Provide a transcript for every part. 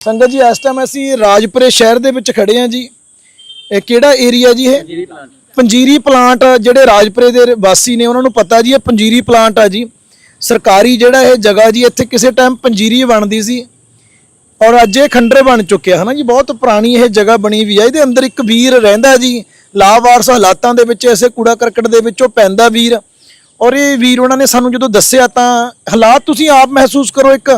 ਸੰਗਤ ਜੀ ਇਸ ਟਾਈਮ ਅਸੀਂ ਰਾਜਪੁਰੇ ਸ਼ਹਿਰ ਦੇ ਵਿੱਚ ਖੜੇ ਹਾਂ ਜੀ। ਇਹ ਕਿਹੜਾ ਏਰੀਆ ਜੀ ਇਹ? ਪੰਜੀਰੀ ਪਲਾਂਟ ਜਿਹੜੇ ਰਾਜਪੁਰੇ ਦੇ ਵਾਸੀ ਨੇ ਉਹਨਾਂ ਨੂੰ ਪਤਾ ਜੀ ਇਹ ਪੰਜੀਰੀ ਪਲਾਂਟ ਆ ਜੀ। ਸਰਕਾਰੀ ਜਿਹੜਾ ਇਹ ਜਗ੍ਹਾ ਜੀ ਇੱਥੇ ਕਿਸੇ ਟਾਈਮ ਪੰਜੀਰੀ ਬਣਦੀ ਸੀ। ਔਰ ਅੱਜ ਇਹ ਖੰਡਰ ਬਣ ਚੁੱਕਿਆ ਹਨਾ ਜੀ? ਬਹੁਤ ਪੁਰਾਣੀ ਇਹ ਜਗ੍ਹਾ ਬਣੀ ਵੀ ਹੈ ਇਹਦੇ ਅੰਦਰ ਇੱਕ ਵੀਰ ਰਹਿੰਦਾ ਜੀ ਲਾਵਾਰਸ ਹਾਲਾਤਾਂ ਦੇ ਵਿੱਚ ਐਸੇ ਕੂੜਾ ਕਰਕਟ ਦੇ ਵਿੱਚੋਂ ਪੈਂਦਾ ਵੀਰ। ਔਰ ਇਹ ਵੀਰ ਉਹਨਾਂ ਨੇ ਸਾਨੂੰ ਜਦੋਂ ਦੱਸਿਆ ਤਾਂ ਹਾਲਾਤ ਤੁਸੀਂ ਆਪ ਮਹਿਸੂਸ ਕਰੋ ਇੱਕ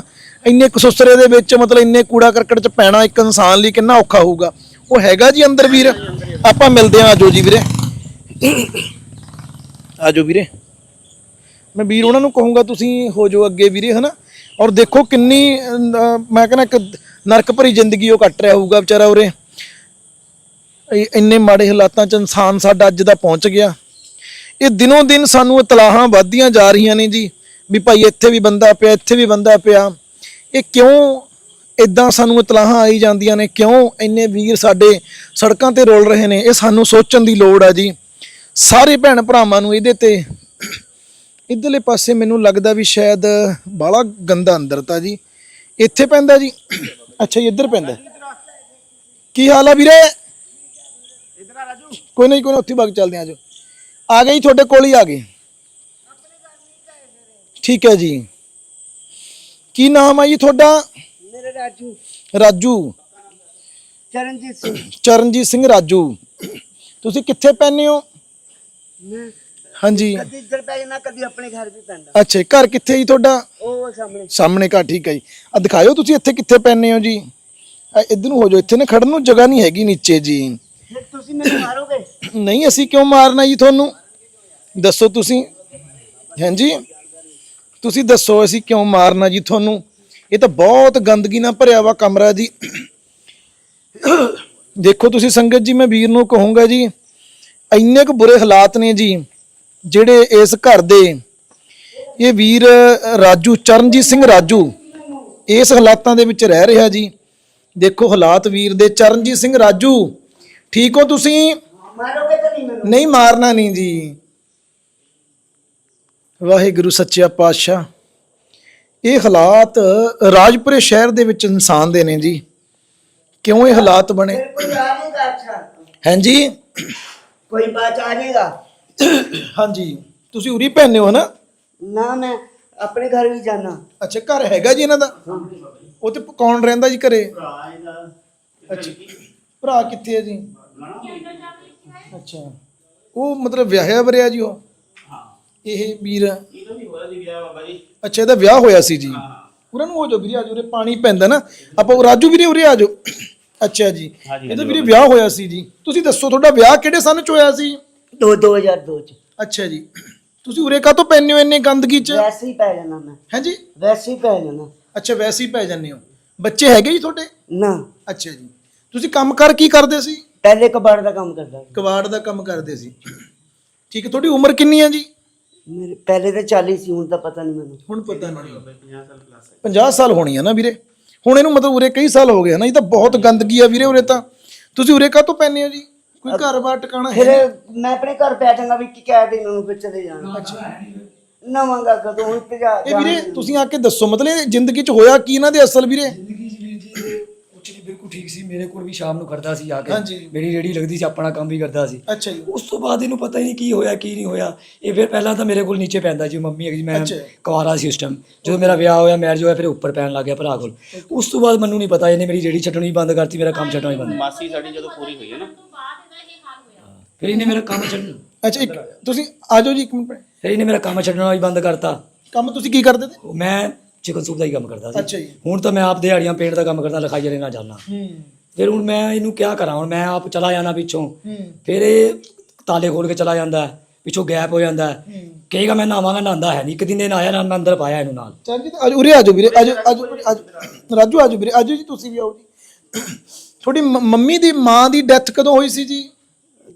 ਇੰਨੇ ਕਸੁਸਰੇ ਦੇ ਵਿੱਚ ਮਤਲਬ ਇੰਨੇ ਕੂੜਾ ਕਰਕਟ ਚ ਪੈਣਾ ਇੱਕ ਇਨਸਾਨ ਲਈ ਕਿੰਨਾ ਔਖਾ ਹੋਊਗਾ। ਉਹ ਹੈਗਾ ਜੀ ਅੰਦਰ ਵੀਰ? ਆਪਾਂ ਮਿਲਦੇ ਹਾਂ ਆਜੋ ਜੀ ਵੀਰੇ। ਆਜੋ ਵੀਰੇ। ਮੈਂ ਵੀਰ ਉਹਨਾਂ ਨੂੰ ਕਹੂੰਗਾ ਤੁਸੀਂ ਹੋ ਜਾਓ ਅੱਗੇ ਵੀਰੇ ਹਨਾ? ਔਰ ਦੇਖੋ ਕਿੰਨੀ ਮੈਂ ਕਹਿੰਦਾ ਇੱਕ ਨਰਕ ਭਰੀ ਜ਼ਿੰਦਗੀ ਉਹ ਕੱਟ ਰਿਹਾ ਹੋਊਗਾ ਵਿਚਾਰਾ ਉਰੇ। ਇੰਨੇ ਮਾੜੇ ਹਾਲਾਤਾਂ 'ਚ ਇਨਸਾਨ ਸਾਡਾ ਅੱਜ ਦਾ ਪਹੁੰਚ ਗਿਆ। ਇਹ ਦਿਨੋਂ ਦਿਨ ਸਾਨੂੰ ਇਤਲਾਹਾਂ ਵੱਧਦੀਆਂ ਜਾ ਰਹੀਆਂ ਨੇ ਜੀ ਵੀ ਭਾਈ ਇੱਥੇ ਵੀ ਬੰਦਾ ਪਿਆ ਇੱਥੇ ਵੀ ਬੰਦਾ ਪਿਆ। ਇਹ ਕਿਉਂ ਇਦਾਂ ਸਾਨੂੰ ਇਤਲਾਹਾਂ ਆਈ ਜਾਂਦੀਆਂ ਨੇ? ਕਿਉਂ ਇੰਨੇ ਵੀਰ ਸਾਡੇ ਸੜਕਾਂ ਤੇ ਰੋਲ ਰਹੇ ਨੇ? ਇਹ ਸਾਨੂੰ ਸੋਚਣ ਦੀ ਲੋੜ ਆ ਜੀ। ਸਾਰੇ ਭੈਣ ਭਰਾਵਾਂ ਨੂੰ ਇਹਦੇ ਤੇ ਇਧਰਲੇ ਪਾਸੇ ਮੈਨੂੰ ਲੱਗਦਾ ਵੀ ਸ਼ਾਇਦ ਬਾਲਾ ਗੰਦਾ ਅੰਦਰ ਤਾਂ ਜੀ। ਇੱਥੇ ਪੈਂਦਾ ਜੀ। ਅੱਛਾ ਜੀ, ਇੱਧਰ ਪੈਂਦਾ। ਕੀ ਹਾਲ ਆ ਵੀਰੇ? ਕੋਈ ਨਹੀਂ ਕੋਈ ਨਹੀਂ, ਉੱਥੇ ਬਾਗ ਚੱਲਦੇ ਆ ਜੋ। ਆ ਗਏ ਜੀ, ਤੁਹਾਡੇ ਕੋਲ ਹੀ ਆ ਗਏ। ਠੀਕ ਹੈ ਜੀ। ਕੀ ਨਾਮ ਆ ਜੀ ਤੁਹਾਡਾ? ਮੇਰੇ ਰਾਜੂ। ਰਾਜੂ। ਚਰਨਜੀਤ ਸਿੰਘ। ਚਰਨਜੀਤ ਸਿੰਘ ਰਾਜੂ। ਤੁਸੀਂ ਕਿੱਥੇ ਪੈਂਦੇ ਹੋ? ਮੈਂ ਹਾਂਜੀ। ਕਦੀ ਇੱਧਰ ਪੈ ਜਾਣਾ ਕਦੀ ਆਪਣੇ ਘਰ ਵੀ ਪੈਂਦਾ। ਅੱਛਾ ਘਰ ਕਿੱਥੇ ਜੀ ਤੁਹਾਡਾ? ਉਹ ਸਾਹਮਣੇ। ਸਾਹਮਣੇ ਘਰ ਠੀਕ ਹੈ ਜੀ। ਆ ਦਿਖਾਇਓ ਤੁਸੀਂ ਇੱਥੇ ਕਿੱਥੇ ਪੈਂਦੇ ਹੋ ਜੀ। ਇੱਧਰ ਨੂੰ ਹੋ ਜਾਓ ਇੱਥੇ ਨਾ ਖੜਨ ਨੂੰ ਜਗ੍ਹਾ ਨਹੀਂ ਹੈਗੀ ਨੀਚੇ ਜੀ। ਫਿਰ ਤੁਸੀਂ ਮੈਨੂੰ ਮਾਰੋਗੇ? ਨਹੀਂ ਅਸੀਂ ਕਿਉਂ ਮਾਰਨਾ ਜੀ ਤੁਹਾਨੂੰ? ਦੱਸੋ ਤੁਸੀਂ। ਹਾਂਜੀ। ਤੁਸੀਂ ਦੱਸੋ ਅਸੀਂ ਕਿਉਂ ਮਾਰਨਾ ਜੀ ਤੁਹਾਨੂੰ? ਇਹ ਤਾਂ ਬਹੁਤ ਗੰਦਗੀ ਨਾਲ ਭਰਿਆ ਵਾ ਕਮਰਾ ਜੀ। ਦੇਖੋ ਤੁਸੀਂ ਸੰਗਤ ਜੀ ਮੈਂ ਵੀਰ ਨੂੰ ਕਹੂੰਗਾ ਜੀ ਇੰਨੇ ਕੁ ਬੁਰੇ ਹਾਲਾਤ ਨੇ ਜੀ ਜਿਹੜੇ ਇਸ ਘਰ ਦੇ। ਇਹ ਵੀਰ ਰਾਜੂ ਚਰਨਜੀਤ ਸਿੰਘ ਰਾਜੂ ਇਸ ਹਾਲਾਤਾਂ ਦੇ ਵਿੱਚ ਰਹਿ ਰਿਹਾ ਜੀ। ਦੇਖੋ ਹਾਲਾਤ ਵੀਰ ਦੇ ਚਰਨਜੀਤ ਸਿੰਘ ਰਾਜੂ ਠੀਕ ਹੋ ਤੁਸੀਂ? ਮਾਰੋਗੇ ਤਾਂ ਨਹੀਂ ਮੈਨੂੰ? ਨਹੀਂ ਮਾਰਨਾ ਨਹੀਂ ਜੀ। ਵਾਹਿਗੁਰੂ ਸੱਚਾ ਪਾਤਸ਼ਾਹ। ਇਹ ਹਾਲਾਤ ਰਾਜਪੁਰੇ ਸ਼ਹਿਰ ਦੇ ਵਿੱਚ ਇਨਸਾਨ ਦੇ ਨੇ ਜੀ। ਕਿਉਂ ਇਹ ਹਾਲਾਤ ਬਣੇ? ਹਾਂਜੀ। ਕੋਈ ਬਾਤ ਆ ਜਾਏਗਾ ਹਾਂਜੀ। ਤੁਸੀਂ ਉਰੀ ਪੈਨੇ ਹੋ ਨਾ? ਨਾ ਮੈਂ ਆਪਣੇ ਘਰ ਵੀ ਜਾਣਾ ਅੱਛਾ ਘਰ ਹੈਗਾ ਜੀ ਇਹਨਾਂ ਦਾ? ਉਹ ਤੇ ਕੌਣ ਰਹਿੰਦਾ ਜੀ ਘਰੇ? ਅੱਛਾ ਭਰਾ ਕਿੱਥੇ ਹੈ ਜੀ? ਅੱਛਾ। ਉਹ ਮਤਲਬ ਵਿਆਹਿਆ ਵਰਿਆ ਜੀ ਉਹ? ਇਹ ਵੀਰ। ਅੱਛਾ ਇਹਦਾ ਵਿਆਹ ਹੋਇਆ ਸੀ ਜੀ। ਉਹਨਾਂ ਨੂੰ ਹੋ ਜਾਓ ਵੀਰੇ ਆਜੋ ਉਰੇ ਪਾਣੀ ਪੈਂਦਾ ਨਾ। ਆਪਾਂ ਉਹ ਰਾਜੂ ਵੀਰੇ ਉਰੇ ਆਜੋ ਅੱਛਾ ਜੀ। ਇਹਦਾ ਵੀਰੇ ਵਿਆਹ ਹੋਇਆ ਸੀ ਜੀ। ਤੁਸੀਂ ਦੱਸੋ ਤੁਹਾਡਾ ਵਿਆਹ ਕਿਹੜੇ ਸੰਨ ਚ ਹੋਇਆ ਸੀ? ਦੋ 2002 ਚ। ਅੱਛਾ ਜੀ। ਤੁਸੀਂ ਉਰੇ ਕਾਹਤੋਂ ਪੈਂਦੇ ਹੋ ਇੰਨੇ ਗੰਦਗੀ ਚ? ਵੈਸੇ ਹੀ ਪੈ ਜਾਣਾ ਮੈਂ। ਹਾਂਜੀ ਵੈਸੇ ਹੀ ਪੈ ਜਾਣਾ। ਅੱਛਾ ਵੈਸੇ ਹੀ ਪੈ ਜਾਂਦੇ ਹੋ। ਬੱਚੇ ਹੈਗੇ ਜੀ ਤੁਹਾਡੇ? ਨਾ। ਅੱਛਾ ਜੀ। ਤੁਸੀਂ ਕੰਮ ਕਰ ਕੀ ਕਰਦੇ ਸੀ? ਪਹਿਲੇ ਕਬਾੜ ਦਾ ਕੰਮ ਕਰਦਾ ਸੀ। ਕਬਾੜ ਦਾ ਕੰਮ ਕਰਦੇ ਸੀ। ਠੀਕ ਹੈ ਤੁਹਾਡੀ ਉਮਰ ਕਿੰਨੀ ਹੈ ਜੀ? ਮੇਰੇ ਪਹਿਲੇ ਤਾਂ 40 ਸੀ ਹੁਣ ਤਾਂ ਪਤਾ ਨਹੀਂ ਮੈਨੂੰ। ਹੁਣ ਪਤਾ ਨਹੀਂ 50 ਸਾਲ ਹੋਣੀ ਹੈ ਨਾ ਵੀਰੇ। ਹੁਣ ਇਹਨੂੰ ਮਤਲਬ ਉਰੇ ਕਈ ਸਾਲ ਹੋ ਗਏ ਨਾ ਇਹ ਤਾਂ ਬਹੁਤ ਗੰਦਗੀ ਆ ਵੀਰੇ ਉਰੇ ਤਾਂ। ਤੁਸੀਂ ਉਰੇ ਕਾਹਤੋਂ ਪੈਂਦੇ ਹੋ ਜੀ? ਕੋਈ ਘਰ-ਬਾਰ ਟਿਕਾਣਾ ਫਿਰ ਹੈ ਮੈਂ ਆਪਣੇ ਘਰ ਪੈ ਜਾਵਾਂਗਾ ਵੀ ਕੀ ਕਹਿ ਦੇ ਮੈਨੂੰ ਫਿਰ ਚਲੇ ਜਾਣਾ। ਨਵਾਂਗਾ ਕਦੋਂ ਹੁਣ ਤੇ ਜਾ ਇਹ ਵੀਰੇ ਤੁਸੀਂ ਆ ਕੇ ਦੱਸੋ ਮਤਲਬ ਇਹ ਜ਼ਿੰਦਗੀ 'ਚ ਹੋਇਆ ਕੀ ਇਹਨਾਂ ਦੇ ਅਸਲ ਵੀਰੇ ਜ਼ਿੰਦਗੀ ਜੀ ਵੀਰ ਜੀ ਇਹ ਕੁਛ ਨਹੀਂ ਬਿਲਕੁਲ ਠੀਕ ਸੀ ਮੇਰੇ ਕੋਲ ਵੀ ਸ਼ਾਮ ਨੂੰ ਕਰਦਾ ਸੀ ਆ ਕੇ। ਹਾਂਜੀ। ਮੇਰੀ ਰੇੜੀ ਲੱਗਦੀ ਸੀ ਆਪਣਾ ਕੰਮ ਵੀ ਕਰਦਾ ਸੀ। ਅੱਛਾ ਜੀ। ਉਸ ਤੋਂ ਬਾਅਦ ਇਹਨੂੰ ਪਤਾ ਹੀ ਨਹੀਂ ਕੀ ਹੋਇਆ ਕੀ ਨਹੀਂ ਹੋਇਆ। ਇਹ ਫਿਰ ਪਹਿਲਾਂ ਤਾਂ ਮੇਰੇ ਕੋਲ ਨੀਚੇ ਪੈਂਦਾ ਜੀ ਮੰਮੀ ਸੀ, ਮੈਂ ਅੱਛਾ। ਕੁਆਰਾ ਸੀ ਉਸ ਟਾਈਮ ਜਦੋਂ ਮੇਰਾ ਵਿਆਹ ਹੋਇਆ ਮੈਰਿਜ ਹੋਇਆ ਫਿਰ ਉੱਪਰ ਪੈਣ ਲੱਗ ਗਿਆ ਭਰਾ ਕੋਲ। ਉਸ ਤੋਂ ਬਾਅਦ ਮੈਨੂੰ ਨਹੀਂ ਪਤਾ ਇਹਨੇ ਮੇਰੀ ਰੇੜੀ ਛੱਡਣੀ ਬੰਦ ਕਰਤੀ ਮੇਰਾ ਕੰਮ ਛੱਡਣਾ ਹੀ ਬੰਦ। ਮਾਸੀ ਸਾਡੀ ਜਦੋਂ ਪੂਰੀ ਹੋਈ ਹੈ ਨਾ। ਫਿਰ ਇਹਨੇ ਮੇਰਾ ਕੰਮ ਛੱਡ ਅੱਛਾ ਇੱਕ ਤੁਸੀਂ ਆਜੋ ਜੀ ਇੱਕ ਮਿੰਟ। ਫਿਰ ਇਹਨੇ ਮੇਰਾ ਕੰਮ ਛੱਡਣਾ ਵੀ ਬੰਦ ਕਰਤਾ। ਕੰਮ ਤੁਸੀਂ ਕੀ ਕਰਦੇ ਤੇ? ਉਹ ਮੈਂ ਚਿਕਨ ਸੂਪ ਦਾ ਹੀ ਕੰਮ ਕਰਦਾ ਅੱਛਾ ਸੀ ਜੀ। ਹੁਣ ਤਾਂ ਮੈਂ ਆਪ ਦਿਹਾੜੀਆਂ ਪੇਂਟ ਦਾ ਕੰਮ ਕਰਦਾ ਲਿਖਾਈ ਵਾਲੇ ਨਾਲ ਜਾਣਾ ਹੂੰ। ਫਿਰ ਹੁਣ ਮੈਂ ਇਹਨੂੰ ਕਿਆ ਕਰਾਂ? ਹੁਣ ਮੈਂ ਆਪ ਚਲਾ ਜਾਣਾ ਪਿੱਛੋਂ। ਫਿਰ ਇਹ ਤਾਲੇ ਖੋਲ ਕੇ ਚਲਾ ਜਾਂਦਾ। ਹੈ, ਪਿੱਛੋਂ ਗੈਪ ਹੋ ਜਾਂਦਾ। ਹੈ। ਕਹੇਗਾ ਮੈਂ ਨਹਾਵਾਂਗਾ ਨਹਾਉਂਦਾ ਹੈ ਨਹੀਂ। ਇੱਕ ਦਿਨ ਇਹ ਨਾਲ ਮੈਂ ਅੰਦਰ ਪਾਇਆ ਇਹਨੂੰ ਨਾਲ। ਚਲ ਜੀ ਆਜੋ ਉਰੇ ਆਜੋ ਵੀਰੇ ਆਜੋ ਆਜੋ ਰਾਜੂ ਆਜੋ ਵੀਰੇ ਆਜੋ ਜੀ ਤੁਸੀਂ ਵੀ ਆਓ ਜੀ। ਤੁਹਾਡੀ ਮੰਮੀ ਦੀ ਮਾਂ ਦੀ ਡੈਥ ਕਦੋਂ ਹੋਈ ਸੀ ਜੀ?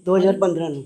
2015 ਨੂੰ।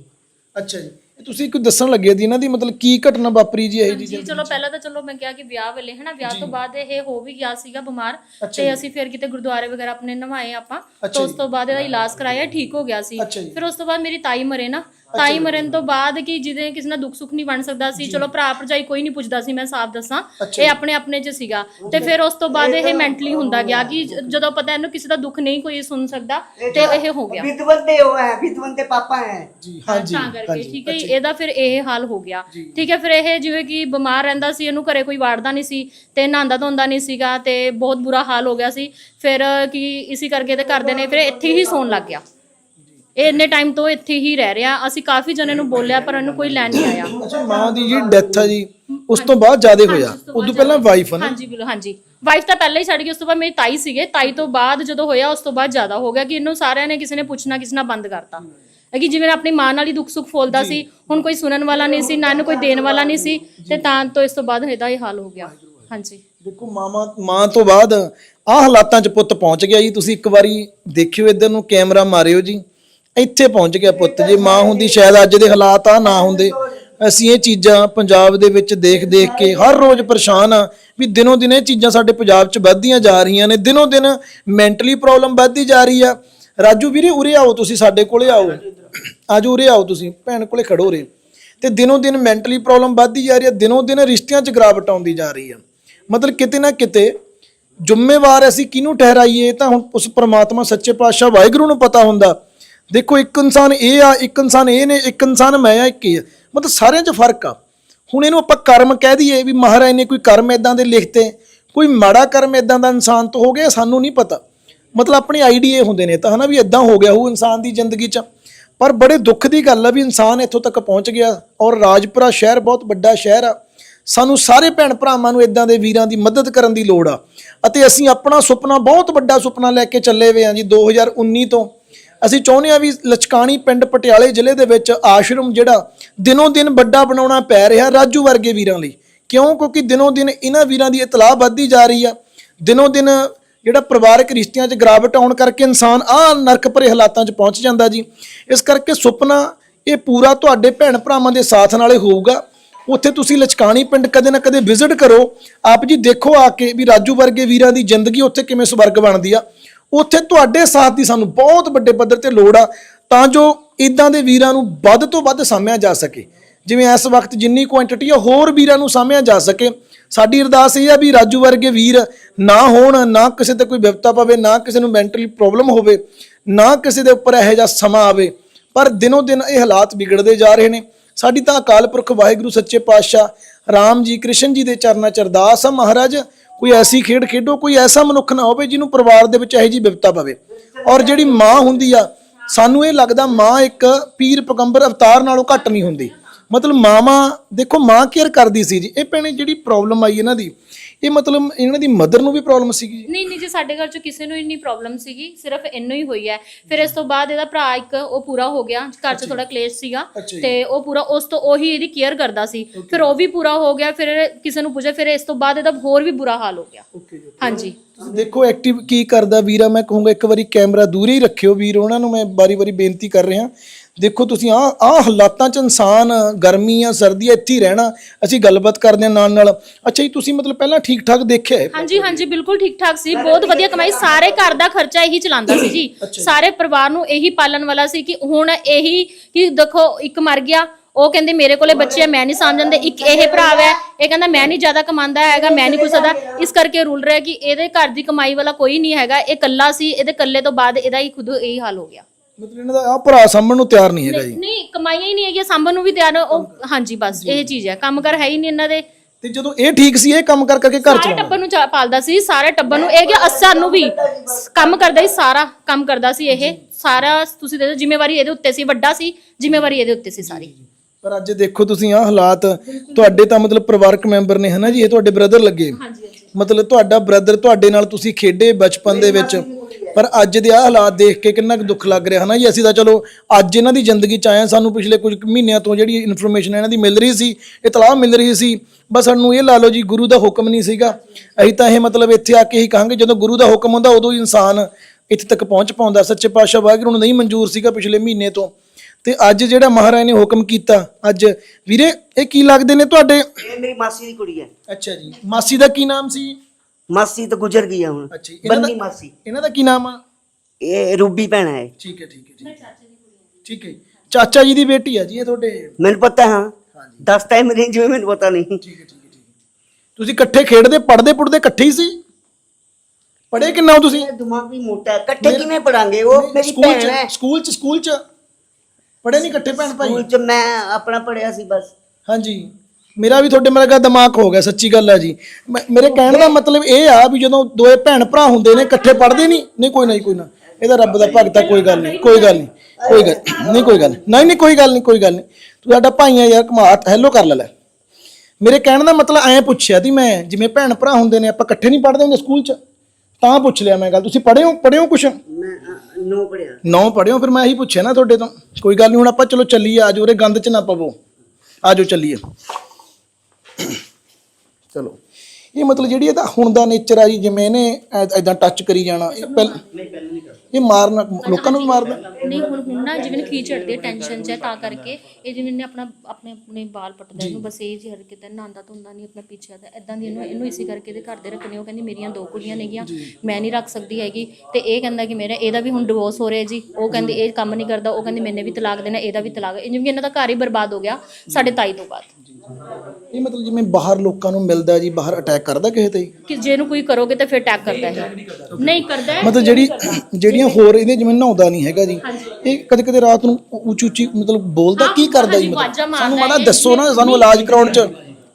ਅੱਛਾ ਜੀ। ਤੁਸੀਂ ਕੋਈ ਦੱਸਣ ਲੱਗੇ ਦੀ ਇਹਨਾਂ ਦੀ ਮਤਲਬ ਕੀ ਘਟਨਾ ਵਾਪਰੀ ਜੀ ਇਹ ਜੀ ਚਲੋ ਪਹਿਲਾਂ ਤਾਂ ਚਲੋ ਮੈਂ ਕਿਹਾ ਕਿ ਵਿਆਹ ਵੇਲੇ ਹਨਾ ਵਿਆਹ ਤੋਂ ਬਾਅਦ ਇਹ ਹੋ ਵੀ ਗਿਆ ਸੀਗਾ ਬਿਮਾਰ ਤੇ ਅਸੀਂ ਫਿਰ ਕਿਤੇ ਗੁਰਦੁਆਰੇ ਵਗੈਰਾ ਆਪਣੇ ਨਵਾਏ ਆਪਾਂ ਤਾਂ ਉਸ ਤੋਂ ਬਾਅਦ ਇਹਦਾ ਇਲਾਜ ਕਰਾਇਆ ਠੀਕ ਹੋ ਗਿਆ ਸੀ। ਫਿਰ ਉਸ ਤੋਂ ਬਾਅਦ ਮੇਰੀ ਤਾਈ ਮਰੇ ਨਾ ਤਾਈ ਮਰਨ ਤੋਂ ਬਾਅਦ ਕਿ ਜਿਹਦੇ ਕਿਸੇ ਨਾਲ ਦੁੱਖ ਸੁੱਖ ਨਹੀਂ ਬਣ ਸਕਦਾ ਸੀ ਚਲੋ ਭਰਾ ਭਰਜਾਈ ਕੋਈ ਨਹੀਂ ਪੁੱਛਦਾ ਸੀ ਮੈਂ ਸਾਫ਼ ਦੱਸਾਂ। ਇਹ ਆਪਣੇ ਆਪਣੇ 'ਚ ਸੀਗਾ। ਤੇ ਫਿਰ ਉਸ ਤੋਂ ਬਾਅਦ ਇਹ ਮੈਂਟਲੀ ਹੁੰਦਾ ਗਿਆ ਕਿ ਜਦੋਂ ਪਤਾ ਇਹਨੂੰ ਕਿਸੇ ਦਾ ਦੁੱਖ ਨਹੀਂ ਕੋਈ ਸੁਣ ਸਕਦਾ ਤੇ ਇਹ ਹੋ ਗਿਆ। ਵਿਦਵਨ ਦੇ ਉਹ ਹੈ ਵਿਦਵਨ ਦੇ ਪਾਪਾ ਹੈ। ਜੀ ਹਾਂਜੀ ਤਾਂ ਕਰਕੇ ਠੀਕ ਹੈ ਇਹਦਾ ਫਿਰ ਇਹ ਹਾਲ ਹੋ ਗਿਆ। ਠੀਕ ਹੈ ਫਿਰ ਇਹ ਜਿਵੇਂ ਕਿ ਬਿਮਾਰ ਰਹਿੰਦਾ ਸੀ ਇਹਨੂੰ ਘਰੇ ਕੋਈ ਵਾੜਦਾ ਨਹੀਂ ਸੀ ਤੇ ਨਹਾਉਂਦਾ ਧੋਂਦਾ ਨਹੀਂ ਸੀਗਾ ਤੇ ਬਹੁਤ ਬੁਰਾ ਹਾਲ ਹੋ ਗਿਆ ਸੀ। ਫਿਰ ਕਿ ਇਸੇ ਕਰਕੇ ਤੇ ਕਰਦੇ ਨੇ ਫਿਰ ਇੱਥੇ ਹੀ ਸੌਣ ਲੱਗ ਗਿਆ। ਇਹ ਇੰਨੇ ਟਾਈਮ ਤੋਂ ਇੱਥੇ ਹੀ ਰਹਿ ਰਿਹਾ। ਅਸੀਂ ਕਾਫੀ ਜਣੇ ਨੂੰ ਬੋਲਿਆ ਪਰ ਇਹਨੂੰ ਕੋਈ ਲੈਣ ਨਹੀਂ ਆਇਆ। ਅੱਛਾ ਮਾਂ ਦੀ ਜਿਹੜੀ ਡੈਥ ਆ ਜੀ ਉਸ ਤੋਂ ਬਾਅਦ ਜ਼ਿਆਦਾ ਹੋਇਆ? ਉਦੋਂ ਪਹਿਲਾਂ ਵਾਈਫ ਨਾ? ਹਾਂਜੀ ਬਿਲਕੁਲ ਹਾਂਜੀ। ਵਾਈਫ ਤਾਂ ਪਹਿਲਾਂ ਹੀ ਛੱਡ ਗਈ ਉਸ ਤੋਂ ਬਾਅਦ ਮੇਰੀ ਤਾਈ ਸੀਗੇ। ਤਾਈ ਤੋਂ ਬਾਅਦ ਜਦੋਂ ਹੋਇਆ ਉਸ ਤੋਂ ਬਾਅਦ ਜ਼ਿਆਦਾ ਹੋ ਗਿਆ ਕਿ ਇਹਨੂੰ ਸਾਰਿਆਂ ਨੇ ਕਿਸੇ ਨੇ ਪੁੱਛਣਾ ਕਿਸੇ ਨਾਲ ਬੰਦ ਕਰਤਾ। ਹੈ ਕਿ ਜਿਵੇਂ ਆਪਣੀ ਮਾਂ ਨਾਲ ਹੀ ਦੁੱਖ ਸੁੱਖ ਫੋਲਦਾ ਸੀ ਹੁਣ ਕੋਈ ਸੁਣਨ ਵਾਲਾ ਨਹੀਂ ਸੀ ਨਾ ਇਹਨੂੰ ਕੋਈ ਦੇਣ ਵਾਲਾ ਨਹੀਂ ਸੀ ਤੇ ਤਾਂ ਤੋਂ ਇਸ ਤੋਂ ਬਾਅਦ ਇਹਦਾ ਹੀ ਹਾਲ ਹੋ ਗਿਆ। ਹਾਂਜੀ। ਦੇਖੋ ਮਾਮਾ ਮਾਂ ਤੋਂ ਬਾਅਦ ਆਹ ਹਾਲਾਤਾਂ 'ਚ ਪੁੱਤ ਪਹੁੰਚ ਗਿਆ ਜੀ। ਤੁਸੀਂ ਇੱਕ ਵਾਰੀ ਦੇਖਿਓ ਇੱਧਰ ਨੂੰ ਕੈਮਰਾ ਮਾਰਿਓ ਜੀ। ਇੱਥੇ ਪਹੁੰਚ ਗਿਆ ਪੁੱਤ ਜੇ, ਮਾਂ ਹੁੰਦੀ ਸ਼ਾਇਦ ਅੱਜ ਦੇ ਹਾਲਾਤ ਆ ਨਾ ਹੁੰਦੇ। ਅਸੀਂ ਇਹ ਚੀਜ਼ਾਂ ਪੰਜਾਬ ਦੇ ਵਿੱਚ ਦੇਖ ਦੇਖ ਕੇ ਹਰ ਰੋਜ਼ ਪਰੇਸ਼ਾਨ ਆ ਵੀ ਦਿਨੋਂ ਦਿਨ ਇਹ ਚੀਜ਼ਾਂ ਸਾਡੇ ਪੰਜਾਬ 'ਚ ਵੱਧਦੀਆਂ ਜਾ ਰਹੀਆਂ ਨੇ, ਦਿਨੋਂ ਦਿਨ ਮੈਂਟਲੀ ਪ੍ਰੋਬਲਮ ਵੱਧਦੀ ਜਾ ਰਹੀ ਆ। ਰਾਜੂ ਵੀਰੇ, ਉਰੇ ਆਓ ਤੁਸੀਂ, ਸਾਡੇ ਕੋਲੇ ਆਓ। ਆਜੋ ਉਰੇ ਆਓ ਤੁਸੀਂ, ਭੈਣ ਕੋਲੇ ਖੜੋ ਰੇ ਤੇ ਦਿਨੋਂ ਦਿਨ ਮੈਂਟਲੀ ਪ੍ਰੋਬਲਮ ਵੱਧਦੀ ਜਾ ਰਹੀ ਹੈ ਦਿਨੋਂ ਦਿਨ ਰਿਸ਼ਤਿਆਂ 'ਚ ਗਿਰਾਵਟ ਆਉਂਦੀ ਜਾ ਰਹੀ ਆ। ਮਤਲਬ ਕਿਤੇ ਨਾ ਕਿਤੇ ਜ਼ਿੰਮੇਵਾਰ ਅਸੀਂ ਕਿਹਨੂੰ ਠਹਿਰਾਈਏ ਤਾਂ ਹੁਣ ਉਸ ਪ੍ਰਮਾਤਮਾ ਸੱਚੇ ਪਾਤਸ਼ਾਹ ਵਾਹਿਗੁਰੂ ਨੂੰ ਪਤਾ ਹੁੰਦਾ। ਦੇਖੋ, ਇੱਕ ਇਨਸਾਨ ਇਹ ਆ, ਇੱਕ ਇਨਸਾਨ ਇਹ ਨੇ, ਇੱਕ ਇਨਸਾਨ ਮੈਂ ਆ, ਇੱਕ ਇਹ ਆ। ਮਤਲਬ ਸਾਰਿਆਂ 'ਚ ਫ਼ਰਕ ਆ। ਹੁਣ ਇਹਨੂੰ ਆਪਾਂ ਕਰਮ ਕਹਿ ਦਈਏ ਵੀ ਮਹਾਰਾਜ ਨੇ ਕੋਈ ਕਰਮ ਇਦਾਂ ਦੇ ਲਿਖਤੇ, ਕੋਈ ਮਾੜਾ ਕਰਮ ਇਦਾਂ ਦਾ ਇਨਸਾਨ ਤੋਂ ਹੋ ਗਿਆ, ਸਾਨੂੰ ਨਹੀਂ ਪਤਾ। ਮਤਲਬ ਆਪਣੇ ਆਈਡੀਏ ਹੁੰਦੇ ਨੇ ਤਾਂ ਹਨਾ ਵੀ ਇਦਾਂ ਹੋ ਗਿਆ ਉਹ ਇਨਸਾਨ ਦੀ ਜ਼ਿੰਦਗੀ 'ਚ। ਪਰ ਬੜੇ ਦੁੱਖ ਦੀ ਗੱਲ ਆ ਵੀ ਇਨਸਾਨ ਇੱਥੋਂ ਤੱਕ ਪਹੁੰਚ ਗਿਆ ਔਰ ਰਾਜਪੁਰਾ ਸ਼ਹਿਰ ਬਹੁਤ ਵੱਡਾ ਸ਼ਹਿਰ ਆ। ਸਾਨੂੰ ਸਾਰੇ ਭੈਣ ਭਰਾਵਾਂ ਨੂੰ ਇਦਾਂ ਦੇ ਵੀਰਾਂ ਦੀ ਮਦਦ ਕਰਨ ਦੀ ਲੋੜ ਆ। ਅਤੇ ਅਸੀਂ ਆਪਣਾ ਸੁਪਨਾ, ਬਹੁਤ ਵੱਡਾ ਸੁਪਨਾ ਲੈ ਕੇ ਚੱਲੇ ਹੋਏ ਆ ਜੀ 2019 ਤੋਂ। ਅਸੀਂ ਚਾਹੁੰਦੇ ਆ ਵੀ ਲਚਕਾਣੀ ਪਿੰਡ ਪਟਿਆਲੇ ਜ਼ਿਲ੍ਹੇ ਦੇ ਵਿੱਚ ਆਸ਼ਰਮ ਜਿਹੜਾ ਦਿਨੋਂ ਦਿਨ ਵੱਡਾ ਬਣਾਉਣਾ ਪੈ ਰਿਹਾ ਰਾਜੂ ਵਰਗੇ ਵੀਰਾਂ ਲਈ। ਕਿਉਂ? ਕਿਉਂਕਿ ਦਿਨੋਂ ਦਿਨ ਇਹਨਾਂ ਵੀਰਾਂ ਦੀ ਇਤਲਾਹ ਵੱਧਦੀ ਜਾ ਰਹੀ ਆ। ਦਿਨੋਂ ਦਿਨ ਜਿਹੜਾ ਪਰਿਵਾਰਕ ਰਿਸ਼ਤਿਆਂ 'ਚ ਗਿਰਾਵਟ ਆਉਣ ਕਰਕੇ ਇਨਸਾਨ ਆ ਨਰਕ ਭਰੇ ਹਾਲਾਤਾਂ 'ਚ ਪਹੁੰਚ ਜਾਂਦਾ ਜੀ। ਇਸ ਕਰਕੇ ਸੁਪਨਾ ਇਹ ਪੂਰਾ ਤੁਹਾਡੇ ਭੈਣ ਭਰਾਵਾਂ ਦੇ ਸਾਥ ਨਾਲੇ ਹੋਊਗਾ। ਉੱਥੇ ਤੁਸੀਂ ਲਚਕਾਣੀ ਪਿੰਡ ਕਦੇ ਨਾ ਕਦੇ ਵਿਜ਼ਿਟ ਕਰੋ। ਆਪ ਜੀ ਦੇਖੋ ਆ ਕੇ ਵੀ ਰਾਜੂ ਵਰਗੇ ਵੀਰਾਂ ਦੀ ਜ਼ਿੰਦਗੀ ਉੱਥੇ ਕਿਵੇਂ ਸਵਰਗ ਬਣਦੀ ਆ। ਉੱਥੇ ਤੁਹਾਡੇ ਸਾਥ ਦੀ ਸਾਨੂੰ ਬਹੁਤ ਵੱਡੇ ਪੱਧਰ ਤੇ ਲੋੜ ਆ, ਤਾਂ ਜੋ ਇਦਾਂ ਦੇ ਵੀਰਾਂ ਨੂੰ ਵੱਧ ਤੋਂ ਵੱਧ ਸਾਂਭਿਆ ਜਾ ਸਕੇ। ਜਿਵੇਂ ਇਸ ਵਕਤ ਜਿੰਨੀ ਕੁਆਂਟੀਟੀ ਆ, ਹੋਰ ਵੀਰਾਂ ਨੂੰ ਸਾਂਭਿਆ ਜਾ ਸਕੇ। ਸਾਡੀ ਅਰਦਾਸ ਇਹ ਆ ਵੀ ਰਾਜੂ ਵਰਗੇ ਵੀਰ ਨਾ ਹੋਣ, ਨਾ ਕਿਸੇ ਤੇ ਕੋਈ ਵਿਪਤਾ ਪਵੇ, ਨਾ ਕਿਸੇ ਨੂੰ ਮੈਂਟਲੀ ਪ੍ਰੋਬਲਮ ਹੋਵੇ, ਨਾ ਕਿਸੇ ਦੇ ਉੱਪਰ ਇਹੋ ਜਿਹਾ ਸਮਾਂ ਆਵੇ। ਪਰ ਦਿਨੋ ਦਿਨ ਇਹ ਹਾਲਾਤ ਵਿਗੜਦੇ ਜਾ ਰਹੇ ਨੇ। ਸਾਡੀ ਤਾਂ ਅਕਾਲ ਪੁਰਖ ਵਾਹਿਗੁਰੂ ਸੱਚੇ ਪਾਤਸ਼ਾਹ ਰਾਮ ਜੀ, ਕ੍ਰਿਸ਼ਨ ਜੀ ਦੇ ਚਰਨਾਂ ਚ ਅਰਦਾਸ ਆ ਮਹਾਰਾਜ। ਕੋਈ ਐਸੀ ਖੇਡ ਖੇਡੋ, ਕੋਈ ਐਸਾ ਮਨੁੱਖ ਨਾ ਹੋਵੇ ਜਿਹਨੂੰ ਪਰਿਵਾਰ ਦੇ ਵਿੱਚ ਇਹੋ ਜਿਹੀ ਵਿਪਤਾ ਪਵੇ। ਔਰ ਜਿਹੜੀ ਮਾਂ ਹੁੰਦੀ ਆ, ਸਾਨੂੰ ਇਹ ਲੱਗਦਾ ਮਾਂ ਇੱਕ ਪੀਰ ਪਗੰਬਰ ਅਵਤਾਰ ਨਾਲੋਂ ਘੱਟ ਨਹੀਂ ਹੁੰਦੀ। ਮਤਲਬ ਮਾਮਾ ਦੇਖੋ ਮਾਂ ਕੇਅਰ ਕਰਦੀ ਸੀ ਜੀ। ਇਹ ਭੈਣੇ ਜਿਹੜੀ ਪ੍ਰੋਬਲਮ ਆਈ ਇਹਨਾਂ ਦੀ ਇਹ ਮਤਲਬ ਇਹਨਾਂ ਦੀ ਮਦਰ ਨੂੰ ਵੀ ਪ੍ਰੋਬਲਮ ਸੀਗੀ? ਨਹੀਂ ਨਹੀਂ ਜੀ ਸਾਡੇ ਘਰ ਚ ਕਿਸੇ ਨੂੰ ਇੰਨੀ ਪ੍ਰੋਬਲਮ ਸੀਗੀ ਸਿਰਫ ਇਹਨੂੰ ਹੀ ਹੋਈ ਹੈ। ਫਿਰ ਇਸ ਤੋਂ ਬਾਅਦ ਇਹਦਾ ਭਰਾ ਇੱਕ ਉਹ ਪੂਰਾ ਹੋ ਗਿਆ ਘਰ ਚ ਥੋੜਾ ਕਲੇਸ਼ ਸੀਗਾ। ਤੇ ਉਹ ਪੂਰਾ ਉਸ ਤੋਂ ਉਹੀ ਇਹਦੀ ਕੇਅਰ ਕਰਦਾ ਸੀ। ਫਿਰ ਉਹ ਵੀ ਪੂਰਾ ਹੋ ਗਿਆ ਫਿਰ ਕਿਸੇ ਨੂੰ ਪੁੱਛਿਆ ਫਿਰ ਇਸ ਤੋਂ ਬਾਅਦ ਇਹਦਾ ਹੋਰ ਵੀ ਬੁਰਾ ਹਾਲ ਹੋ ਗਿਆ। ਹਾਂਜੀ। ਦੇਖੋ ਐਕਟਿਵ ਕੀ ਕਰਦਾ ਵੀਰਾ ਮੈਂ ਕਹੂੰਗਾ ਇੱਕ ਵਾਰੀ ਕੈਮਰਾ ਦੂਰੇ ਹੀ ਰੱਖਿਓ ਵੀਰ ਉਹਨਾਂ ਨੂੰ ਮੈਂ ਬਾਰੀ-ਬਾਰੀ ਬੇਨਤੀ ਕਰ ਰਿਹਾ। ਦੇਖੋ ਤੁਸੀਂ ਆ ਆ ਹਾਲਾਤਾਂ 'ਚ ਇਨਸਾਨ ਗਰਮੀ ਆ ਸਰਦੀ ਆ ਇੱਥੇ ਹੀ ਰਹਿਣਾ ਅਸੀਂ ਗੱਲਬਾਤ ਕਰਦੇ ਹਾਂ ਨਾਲ ਨਾਲ ਅੱਛਾ ਜੀ ਤੁਸੀਂ ਮਤਲਬ ਪਹਿਲਾਂ ਠੀਕ ਠਾਕ ਦੇਖਿਆ ਹੈ ਹਾਂਜੀ ਹਾਂਜੀ ਬਿਲਕੁਲ ਠੀਕ ਠਾਕ ਸੀ। ਬਹੁਤ ਵਧੀਆ ਕਮਾਈ। ਸਾਰੇ ਘਰ ਦਾ ਖਰਚਾ ਇਹੀ ਚਲਾਉਂਦਾ ਸੀ ਜੀ। ਸਾਰੇ ਪਰਿਵਾਰ ਨੂੰ ਇਹੀ ਪਾਲਣ ਵਾਲਾ ਸੀ ਕਿ ਹੁਣ ਇਹੀ ਕਿ ਦੇਖੋ ਇੱਕ ਮਰ ਗਿਆ ਉਹ ਕਹਿੰਦੇ ਮੇਰੇ ਕੋਲੇ ਬੱਚੇ ਆ ਮੈਂ ਨਹੀਂ ਸਮਝਦੇ ਇੱਕ ਇਹ ਭਰਾ ਹੈ ਇਹ ਕਹਿੰਦਾ ਮੈਂ ਨਹੀਂ ਜ਼ਿਆਦਾ ਕਮਾਉਂਦਾ ਹੈਗਾ ਮੈਂ ਨਹੀਂ ਕੁਛ ਸਕਦਾ ਇਸ ਕਰਕੇ ਰੂਲ ਰਿਹਾ ਕਿ ਇਹਦੇ ਘਰ ਦੀ ਕਮਾਈ ਵਾਲਾ ਕੋਈ ਨਹੀਂ ਹੈਗਾ। ਇਹ ਕੱਲਾ ਸੀ ਇਹਦੇ ਕੱਲੇ ਤੋਂ ਬਾਅਦ ਇਹਦਾ ਹੀ ਖੁਦ ਇਹੀ ਹਾਲ ਹੋ ਗਿਆ। ਮਤਲਬ ਇਹਨਾਂ ਦਾ ਆ ਭਰਾ ਸਾਂਭਣ ਨੂੰ ਤਿਆਰ ਨਹੀਂ ਹੈਗਾ ਜੀ। ਨਹੀਂ ਕਮਾਈਆਂ ਹੀ ਨਹੀਂ ਹੈਗੀਆਂ ਸਾਂਭਣ ਨੂੰ ਵੀ ਤਿਆਰ ਉਹ ਹਾਂਜੀ ਬਸ ਇਹ ਚੀਜ਼ ਹੈ। ਕੰਮ ਕਰ ਹੈ ਹੀ ਨਹੀਂ ਇਹਨਾਂ ਦੇ। ਤੇ ਜਦੋਂ ਇਹ ਠੀਕ ਸੀ ਇਹ ਕੰਮ ਕਰ ਕਰਕੇ ਘਰ ਸਾਰੇ ਚਲਾਉਂਦਾ ਟੱਬਰ ਨੂੰ ਚਾ- ਪਾਲਦਾ ਸੀ ਸਾਰੇ ਟੱਬਰ ਨੂੰ। ਇਹ ਕਿ ਅਸਾਂ ਨੂੰ ਵੀ। ਕੰਮ ਕਰਦਾ ਸੀ ਸਾਰਾ ਕੰਮ ਕਰਦਾ ਸੀ ਇਹ। ਸਾਰਾ ਤੁਸੀਂ ਦੇਖੋ ਜ਼ਿੰਮੇਵਾਰੀ ਇਹਦੇ ਉੱਤੇ ਸੀ ਵੱਡਾ ਸੀ ਜ਼ਿੰਮੇਵਾਰੀ ਇਹਦੇ ਉੱਤੇ ਸੀ ਸਾਰੀ। ਪਰ ਅੱਜ ਦੇਖੋ ਤੁਸੀਂ ਆ ਹਾਲਾਤ ਤੁਹਾਡੇ ਤਾਂ ਮਤਲਬ ਪਰਿਵਾਰਕ ਮੈਂਬਰ ਨੇ ਹਨਾ ਜੀ ਇਹ ਤੁਹਾਡੇ ਬ੍ਰਦਰ ਲੱਗੇ। ਹਾਂਜੀ ਹਾਂਜੀ। ਮਤਲਬ ਤੁਹਾਡਾ ਬ੍ਰਦਰ ਤੁਹਾਡੇ ਨਾਲ ਤੁਸੀਂ ਖੇਡੇ ਬਚਪਨ ਦੇ ਵਿੱਚ। ਪਰ ਅੱਜ ਦੇ ਆ ਹਾਲਾਤ ਦੇਖ ਕੇ ਕਿੰਨਾ ਕੁ ਦੁੱਖ ਲੱਗ ਰਿਹਾ ਹਨਾ ਜੀ। ਅਸੀਂ ਤਾਂ ਚਲੋ ਅੱਜ ਇਹਨਾਂ ਦੀ ਜ਼ਿੰਦਗੀ ਚ ਆਏ ਸਾਨੂੰ ਪਿਛਲੇ ਕੁਝ ਕੁ ਮਹੀਨਿਆਂ ਤੋਂ ਜਿਹੜੀ ਇਨਫੋਰਮੇਸ਼ਨ ਇਹਨਾਂ ਦੀ ਮਿਲ ਰਹੀ ਸੀ ਇਤਲਾਹ ਮਿਲ ਰਹੀ ਸੀ। ਬਸ ਸਾਨੂੰ ਇਹ ਲਾ ਲਓ ਜੀ ਗੁਰੂ ਦਾ ਹੁਕਮ ਨਹੀਂ ਸੀਗਾ। ਅਸੀਂ ਤਾਂ ਇਹ ਮਤਲਬ ਇੱਥੇ ਆ ਕੇ ਹੀ ਕਹਾਂਗੇ ਜਦੋਂ ਗੁਰੂ ਦਾ ਹੁਕਮ ਹੁੰਦਾ ਉਦੋਂ ਹੀ ਇਨਸਾਨ ਇੱਥੇ ਤੱਕ ਪਹੁੰਚ ਪਾਉਂਦਾ। ਸੱਚੇ ਪਾਤਸ਼ਾਹ ਵਾਹਿਗੁਰੂ ਨੂੰ ਨਹੀਂ ਮਨਜ਼ੂਰ ਸੀਗਾ ਪਿਛਲੇ ਮਹੀਨੇ ਤੋਂ। ਤੇ ਅੱਜ ਜਿਹੜਾ ਮਹਾਰਾਜ ਨੇ ਹੁਕਮ ਕੀਤਾ ਅੱਜ ਵੀਰੇ ਇਹ ਕੀ ਲੱਗਦੇ ਨੇ ਤੁਹਾਡੇ? ਇਹ ਮੇਰੀ ਮਾਸੀ ਦੀ ਕੁੜੀ ਹੈ। ਅੱਛਾ ਜੀ। ਮਾਸੀ ਦਾ ਕੀ ਨਾਮ ਸੀ? ਮਾਸੀ ਤਾਂ ਗੁਜ਼ਰ ਗਈ ਹੁਣ। ਅੱਛਾ ਜੀ, ਇਹਨਾਂ ਦਾ- ਬੰਨੀ ਮਾਸੀ। ਇਹਨਾਂ ਦਾ ਕੀ ਨਾਮ ਆ? ਇਹ ਰੂਬੀ ਭੈਣ ਹੈ ਠੀਕ ਹੈ ਠੀਕ ਹੈ ਠੀਕ ਹੈ। ਠੀਕ ਹੈ ਚਾਚਾ ਜੀ ਦੀ ਬੇਟੀ ਆ ਜੀ ਇਹ ਤੁਹਾਡੇ? ਮੈਨੂੰ ਪਤਾ ਹਾਂ। ਦਸ ਟਾਈਮ ਰੇਂਜ ਵਿੱਚ ਮੈਨੂੰ ਪਤਾ ਨਹੀਂ। ਤੁਸੀਂ ਇਕੱਠੇ ਖੇਡਦੇ ਪੜਦੇ ਪੁੜਦੇ ਇਕੱਠੇ ਹੀ ਸੀ? ਪੜੇ ਕਿੰਨਾ ਹੋ ਤੁਸੀਂ? ਮੇਰਾ ਦਿਮਾਗ ਵੀ ਮੋਟਾ ਹੈ। ਇਕੱਠੇ ਕਿਵੇਂ ਪੜਾਂਗੇ ਉਹ ਮੇਰੀ ਸਕੂਲ ਭੈਣ ਚ ਹੈ। ਸਕੂਲ ਚ ਸਕੂਲ ਚ? ਪੜੇ ਨਹੀਂ ਇਕੱਠੇ ਭੈਣ ਭਾਈ? ਸਕੂਲ ਚ ਮੈਂ ਆਪਣਾ ਪੜਿਆ ਸੀ ਬਸ। ਹਾਂਜੀ। ਮੇਰਾ ਵੀ ਤੁਹਾਡੇ ਮੇਰਾ ਦਿਮਾਗ ਹੋ ਗਿਆ ਸੱਚੀ ਗੱਲ ਹੈ ਜੀ। ਮੈਂ- ਮੇਰੇ ਕਹਿਣ ਦਾ ਮਤਲਬ ਇਹ ਆ ਵੀ ਜਦੋਂ ਦੋਏ ਭੈਣ ਭਰਾ ਹੁੰਦੇ ਨੇ ਇਕੱਠੇ ਪੜਦੇ ਨਹੀਂ। ਨਹੀਂ ਕੋਈ ਨਹੀਂ ਕੋਈ ਨਾ। ਇਹਦਾ ਰੱਬ ਦਾ ਭਗਤ ਆ ਕੋਈ ਗੱਲ ਨਹੀਂ ਕੋਈ ਗੱਲ ਨਹੀਂ ਕੋਈ ਗੱਲ ਨਹੀਂ ਕੋਈ ਗੱਲ ਨਹੀਂ। ਨਹੀਂ ਕੋਈ ਗੱਲ ਨਹੀਂ ਕੋਈ ਗੱਲ ਨਹੀਂ। ਤੂੰ ਸਾਡਾ ਭਾਈ ਆ ਯਾਰ ਕਮਾਤ ਹੈਲੋ ਕਰ ਲੈ ਲੈ। ਮੇਰੇ ਕਹਿਣ ਦਾ ਮਤਲਬ ਐਂ ਪੁੱਛਿਆ ਸੀ ਮੈਂ ਜਿਵੇਂ ਭੈਣ ਭਰਾ ਹੁੰਦੇ ਨੇ ਆਪਾਂ ਇਕੱਠੇ ਨਹੀਂ ਪੜਦੇ ਹੁੰਦੇ ਸਕੂਲ 'ਚ? ਤਾਂ ਪੁੱਛ ਲਿਆ ਮੈਂ ਗੱਲ। ਤੁਸੀਂ ਪੜ੍ਹੇ ਹੋ ਪੜ੍ਹੇ ਹੋ ਕੁਛ? ਮੈਂ ਅ, ਨੋ ਪੜਿਆ ਨੌ ਪੜ੍ਹੇ ਹੋ ਫਿਰ ਮੈਂ ਇਹੀ ਪੁੱਛਿਆ ਨਾ ਤੁਹਾਡੇ ਤੋਂ। ਕੋਈ ਗੱਲ ਨਹੀਂ ਹੁਣ ਆਪਾਂ ਚਲੋ ਚੱਲੀਏ ਆਜੋ ਉਰੇ ਗੰਦ 'ਚ ਨਾ ਪਵੋ। ਆਜੋ ਚੱਲੀਏ। ਚਲੋ। ਇਹ ਮਤਲਬ ਜਿਹੜੀ ਇਹਦਾ ਹੁਣ ਦਾ ਨੇਚਰ ਆ ਜੀ ਜਿਵੇਂ ਇਹਨੇ ਐਦਾਂ ਟੱਚ ਕਰੀ ਜਾਣਾ ਇਹ ਪਹਿਲ ਇਹ ਮਾਰਨਾ ਲੋਕਾਂ ਨੂੰ ਵੀ ਮਾਰਦਾ ਨਹੀਂ ਹੁਣ ਹੁਣ ਨਾ ਜਿਵੇਂ ਖੀਚ ਚੜਦੀ ਹੈ ਟੈਨਸ਼ਨ 'ਚ ਹੈ ਤਾਂ ਕਰਕੇ ਇਹ ਜਿਵੇਂ ਨੇ ਆਪਣਾ ਆਪਣੇ ਆਪਣੇ ਬਾਲ ਪੱਟਦਾ ਇਹਨੂੰ ਬਸ ਇਹ ਜੀ ਹਰਕਤ ਹੈ ਨਹਾਉਂਦਾ ਧੋਂਦਾ ਨਹੀਂ ਆਪਣਾ ਪਿੱਛੇ ਦਾ ਐਦਾਂ ਦੀ ਇਹਨੂੰ ਇਹਨੂੰ ਇਸੇ ਕਰਕੇ ਇਹਦੇ ਘਰ ਦੇ ਰੱਖਣੇ ਉਹ ਕਹਿੰਦੀ ਮੇਰੀਆਂ ਦੋ ਕੁੜੀਆਂ ਨੇਗੀਆਂ ਮੈਂ ਨਹੀਂ ਰੱਖ ਸਕਦੀ ਹੈਗੀ। ਤੇ ਇਹ ਕਹਿੰਦਾ ਕਿ ਮੇਰਾ ਇਹਦਾ ਵੀ ਹੁਣ ਡਿਵੋਰਸ ਹੋ ਰਿਹਾ ਜੀ। ਉਹ ਕਹਿੰਦੀ ਇਹ ਕੰਮ ਨਹੀਂ ਕਰਦਾ ਉਹ ਕਹਿੰਦੀ ਮੈਨੇ ਵੀ ਤਲਾਕ ਦੇਣਾ ਇਹਦਾ ਵੀ ਤਲਾਕ। ਜਿਵੇਂ ਕਿ ਇਹਨਾਂ ਦਾ ਘਰ ਹੀ ਬਰਬਾਦ ਹੋ ਗਿਆ ਸਾਡੇ ਤਾਈ ਤੋਂ ਬਾਅਦ। ਇਹ ਮਤਲਬ ਜਿਵੇਂ ਬਾਹਰ ਲੋਕਾਂ ਨੂੰ ਮਿਲਦਾ ਜੀ ਬਾਹਰ ਅਟੈਕ ਕਰਦਾ ਕਿਸੇ ਤੇ ਕਿ ਜੇ ਇਹਨੂੰ ਕੋਈ ਕਰੋਗੇ ਤਾਂ ਫਿਰ ਅਟੈਕ ਕਰਦਾ ਹੈ ਨਹੀਂ ਕਰਦਾ ਹੈ ਮਤਲਬ ਜਿਹੜੀ ਜਿਹੜੀਆਂ ਹੋਰ ਇਹਦੇ ਜਿਵੇਂ ਨਹਾਉਂਦਾ ਨਹੀਂ ਹੈਗਾ ਜੀ। ਇਹ ਕਦੇ ਕਦੇ ਰਾਤ ਨੂੰ ਉੱਚੀ ਉੱਚੀ ਮਤਲਬ ਬੋਲਦਾ ਕੀ ਕਰਦਾ ਜੀ ਮਤਲਬ? ਸਾਨੂੰ ਮਾੜਾ। ਦੱਸੋ ਨਾ ਸਾਨੂੰ ਇਲਾਜ ਕਰਾਉਣ ਚ।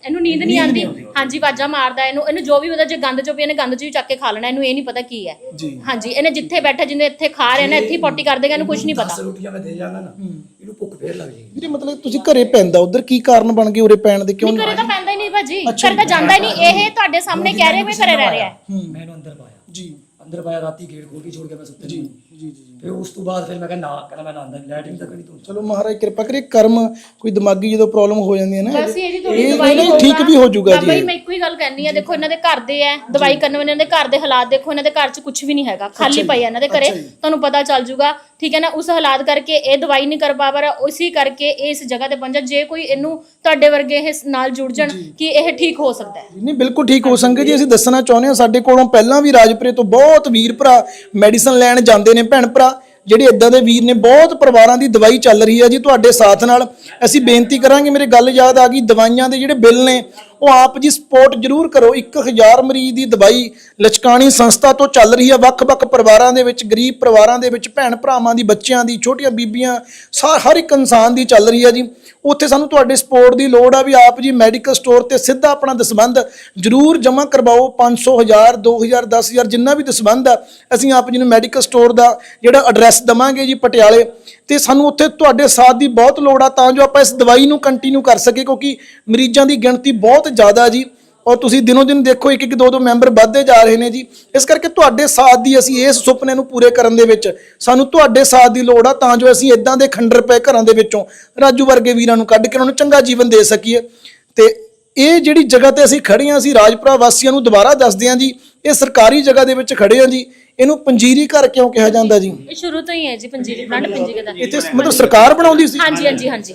ਇਹਨੂੰ ਨੀਂਦ ਨਹੀਂ ਆਉਂਦੀ। ਹਾਂਜੀ ਵਾਜਾ ਮਾਰਦਾ ਇਹਨੂੰ। ਇਹਨੂੰ ਜੋ ਵੀ ਪਤਾ ਜੇ ਗੰਦ ਚੋਂ ਵੀ ਇਹਨੇ ਗੰਦ ਚ ਵੀ ਚੱਕ ਕੇ ਖਾ ਲੈਣਾ ਇਹਨੂੰ ਇਹ ਨਹੀਂ ਪਤਾ ਕੀ ਹੈ। ਜੀ। ਹਾਂਜੀ ਇਹਨੇ ਜਿੱਥੇ ਬੈਠਾ ਜਿੰਨੇ ਇੱਥੇ ਖਾ ਰਿਹਾ ਨਾ ਇੱਥੇ ਹੀ ਪੋਟੀ ਕਰ ਦੇਗਾ ਇਹਨੂੰ ਕੁਝ ਨਹੀਂ ਪਤਾ। ਦਸ ਰੋਟੀਆਂ ਮੈਂ ਦੇ ਜਾਣਾ ਨਾ ਇਹਨੂੰ ਭੁੱਖ ਫੇਰ ਲੱਗ ਜਾਏਗੀ। ਵੀਰੇ ਮਤਲਬ ਤੁਸੀਂ ਘਰੇ ਪੈਂਦਾ ਉਧਰ ਕੀ ਕਾਰਨ ਬਣ ਗਏ ਉਰੇ ਪੈਣ ਦੇ? ਕਿਉਂ ਨਹੀਂ ਕਰੇ ਤਾਂ ਪੈਂਦਾ ਹੀ ਨਹੀਂ ਭਾਜੀ। ਕਰੇ ਤਾਂ ਜਾਂਦਾ ਹੀ ਨਹੀਂ। ਇਹ ਤੁਹਾਡੇ ਸਾਹਮਣੇ ਕਹਿ ਰਹੇ ਮੈਂ ਘਰੇ ਰਹਿ ਰਿਹਾ। ਹੈ। ਮੈਂ ਇਹਨੂੰ ਅੰਦਰ ਪਾਇਆ। ਜੀ। ਅੰਦਰ ਪਾਇਆ ਰਾਤੀ ਗੇਟ ਖੋਲ ਕੇ ਛੋੜ ਕੇ ਮੈਂ ਸੁੱਤੇ ਜੀ। ਜੀ ਜੀ ਫਿਰ ਉਸ ਤੋਂ ਬਾਅਦ ਫਿਰ ਮੈਂ ਕਿਹਾ ਨਾ ਕਹਿੰਦਾ ਮੈਂ ਨਾ ਅੰਦਰ ਲੈਟਰਿੰਗ ਤੱਕ ਨਹੀਂ ਤੂੰ। ਚਲੋ ਮਹਾਰਾਜ ਕਿਰਪਾ ਕਰੇ ਕਰਮ ਕੋਈ ਦਿਮਾਗੀ ਜਦੋਂ ਪ੍ਰੋਬਲਮ ਹੋ ਜਾਂਦੀ ਹੈ ਨਾ ਬਸ ਇਹਦੀ ਥੋੜੀ ਦਵਾਈ ਨਹੀਂ ਠੀਕ ਵੀ ਹੋ ਜਾਊਗਾ ਜੀ ਜੀ। ਮੈਂ ਇੱਕੋ ਹੀ ਗੱਲ ਕਹਿਣੀ ਆ ਦੇਖੋ ਇਹਨਾਂ ਦੇ ਘਰ ਦੇ ਐ ਦਵਾਈ ਕਰਨ ਵਾਲੇ ਇਹਨਾਂ ਦੇ ਘਰ ਦੇ ਹਾਲਾਤ ਦੇਖੋ ਇਹਨਾਂ ਦੇ ਘਰ 'ਚ ਕੁਝ ਵੀ ਨਹੀਂ ਹੈਗਾ ਖਾਲੀ ਪਈ ਇਹਨਾਂ ਦੇ ਘਰੇ ਤੁਹਾਨੂੰ ਪਤਾ ਚੱਲ ਜੂਗਾ ਠੀਕ ਹੈ ਨਾ ਉਸ ਹਾਲਾਤ ਕਰਕੇ ਇਹ ਦਵਾਈ ਨਹੀਂ ਕਰ ਪਾ ਰਿਹਾ ਉਸੇ ਕਰਕੇ ਇਸ ਜਗ੍ਹਾ ਤੇ ਪਹੁੰਚਾ ਜੇ ਕੋਈ ਇਹਨੂੰ ਤੁਹਾਡੇ ਵਰਗੇ ਇਹ ਨਾਲ ਜੁੜ ਜਾਣ ਕਿ ਇਹ ਠੀਕ ਹੋ ਸਕਦਾ ਹੈ। ਨਹੀਂ ਬਿਲਕੁਲ ਠੀਕ ਹੋ ਸੰਗਤ ਜੀ ਅਸੀਂ ਦੱਸਣਾ ਚਾਹੁੰਦੇ ਹਾਂ ਸਾਡੇ ਕੋਲੋਂ ਪਹਿਲਾਂ ਵੀ ਰਾਜਪੁਰੇ ਤੋਂ ਬਹੁਤ ਵੀਰ ਭਰਾ ਮੈਡੀਸਨ ਲੈਣ ਜਾਂਦੇ ਨੇ ਭੈਣ ਭਰਾ, ਜਿਹੜੇ ਇਦਾਂ ਦੇ ਵੀਰ ਨੇ, ਬਹੁਤ ਪਰਿਵਾਰਾਂ ਦੀ ਦਵਾਈ ਚੱਲ ਰਹੀ ਹੈ ਜੀ ਤੁਹਾਡੇ ਸਾਥ ਨਾਲ। ਅਸੀਂ ਬੇਨਤੀ ਕਰਾਂਗੇ, ਮੇਰੇ ਗੱਲ ਯਾਦ ਆ ਗਈ, ਦਵਾਈਆਂ ਦੇ ਜਿਹੜੇ ਬਿੱਲ ਨੇ ਉਹ ਆਪ ਜੀ ਸਪੋਰਟ ਜ਼ਰੂਰ ਕਰੋ। 1000 ਮਰੀਜ਼ ਦੀ ਦਵਾਈ ਲਚਕਾਣੀ ਸੰਸਥਾ ਤੋਂ ਚੱਲ ਰਹੀ ਹੈ। ਵੱਖ-ਵੱਖ ਪਰਿਵਾਰਾਂ ਦੇ ਵਿੱਚ, ਗਰੀਬ ਪਰਿਵਾਰਾਂ ਦੇ ਵਿੱਚ, ਭੈਣ ਭਰਾਵਾਂ ਦੀ, ਬੱਚਿਆਂ ਦੀ, ਛੋਟੀਆਂ ਬੀਬੀਆਂ ਸਾ- ਹਰ ਇੱਕ ਇਨਸਾਨ ਦੀ ਚੱਲ ਰਹੀ ਹੈ ਜੀ। ਉੱਥੇ ਸਾਨੂੰ ਤੁਹਾਡੇ ਸਪੋਰਟ ਦੀ ਲੋੜ ਆ ਵੀ ਆਪ ਜੀ ਮੈਡੀਕਲ ਸਟੋਰ ਤੇ ਸਿੱਧਾ ਆਪਣਾ ਦਸਬੰਧ ਜ਼ਰੂਰ ਜਮ੍ਹਾਂ ਕਰਵਾਓ। 500 1000 2000 10000 ਜਿੰਨਾ ਵੀ ਦਸਬੰਧ ਆ, ਅਸੀਂ ਆਪ ਜੀ ਨੂੰ ਮੈਡੀਕਲ ਸਟੋਰ ਦਾ ਜਿਹੜਾ ਐਡਰੈਸ ਦਵਾਂਗੇ ਜੀ ਪਟਿਆਲੇ। ਤੇ ਸਾਨੂੰ ਉੱਥੇ ਤੁਹਾਡੇ ਸਾਥ ਦੀ ਬਹੁਤ ਲੋੜ ਆ, ਤਾਂ ਜੋ ਆਪਾਂ ਇਸ ਦਵਾਈ ਨੂੰ ਕੰਟੀਨਿਊ ਕਰ ਸਕੀਏ, ਕਿਉਂਕਿ ਮਰੀਜ਼ਾਂ ਦੀ ਗਿਣਤੀ ਬਹੁਤ ਜ਼ਿਆਦਾ ਜੀ। ਔਰ ਤੁਸੀਂ ਦਿਨੋ ਦਿਨ ਦੇਖੋ ਇੱਕ ਇੱਕ ਦੋ ਦੋ ਮੈਂਬਰ ਵੱਧਦੇ ਜਾ ਰਹੇ ਨੇ ਜੀ। ਇਸ ਕਰਕੇ ਤੁਹਾਡੇ ਸਾਥ ਦੀ ਅਸੀਂ ਇਸ ਸੁਪਨੇ ਨੂੰ ਪੂਰੇ ਕਰਨ ਦੇ ਵਿੱਚ ਸਾਨੂੰ ਤੁਹਾਡੇ ਸਾਥ ਦੀ ਲੋੜ ਆ ਤਾਂ ਜੋ ਅਸੀਂ ਇਦਾਂ ਦੇ ਖੰਡਰ ਪਏ ਘਰਾਂ ਦੇ ਵਿੱਚੋਂ। ਰਾਜੂ ਵਰਗੇ ਵੀਰਾਂ ਨੂੰ ਕੱਢ ਕੇ ਉਹਨਾਂ ਨੂੰ ਚੰਗਾ ਜੀਵਨ ਦੇ ਸਕੀਏ। ਤੇ ਇਹ ਜਿਹੜੀ ਜਗ੍ਹਾ ਤੇ ਅਸੀਂ ਖੜੇ ਹਾਂ ਅਸੀਂ ਰਾਜਪੁਰਾ ਵਾਸੀਆਂ ਨੂੰ ਦੁਬਾਰਾ ਦੱਸਦੇ ਹਾਂ ਜੀ ਇਹ ਸਰਕਾਰੀ ਜਗ੍ਹਾ ਦੇ ਵਿੱਚ ਖੜੇ ਹਾਂ ਜੀ। ਇਹਨੂੰ ਪੰਜੀਰੀ ਘਰ ਕਿਉਂ ਕਿਹਾ ਜਾਂਦਾ ਜੀ? ਇਹ ਸ਼ੁਰੂ ਤੋਂ ਹੀ ਹੈ ਜੀ ਪੰਜੀਰੀ ਬ੍ਰਾਂਡ ਪੰਜੀਰੀ ਦਾ। ਇੱਥੇ ਮਤਲਬ ਸਰਕਾਰ ਬਣਾਉਂਦੀ ਸੀ? ਹਾਂਜੀ ਹਾਂਜੀ ਹਾਂਜੀ।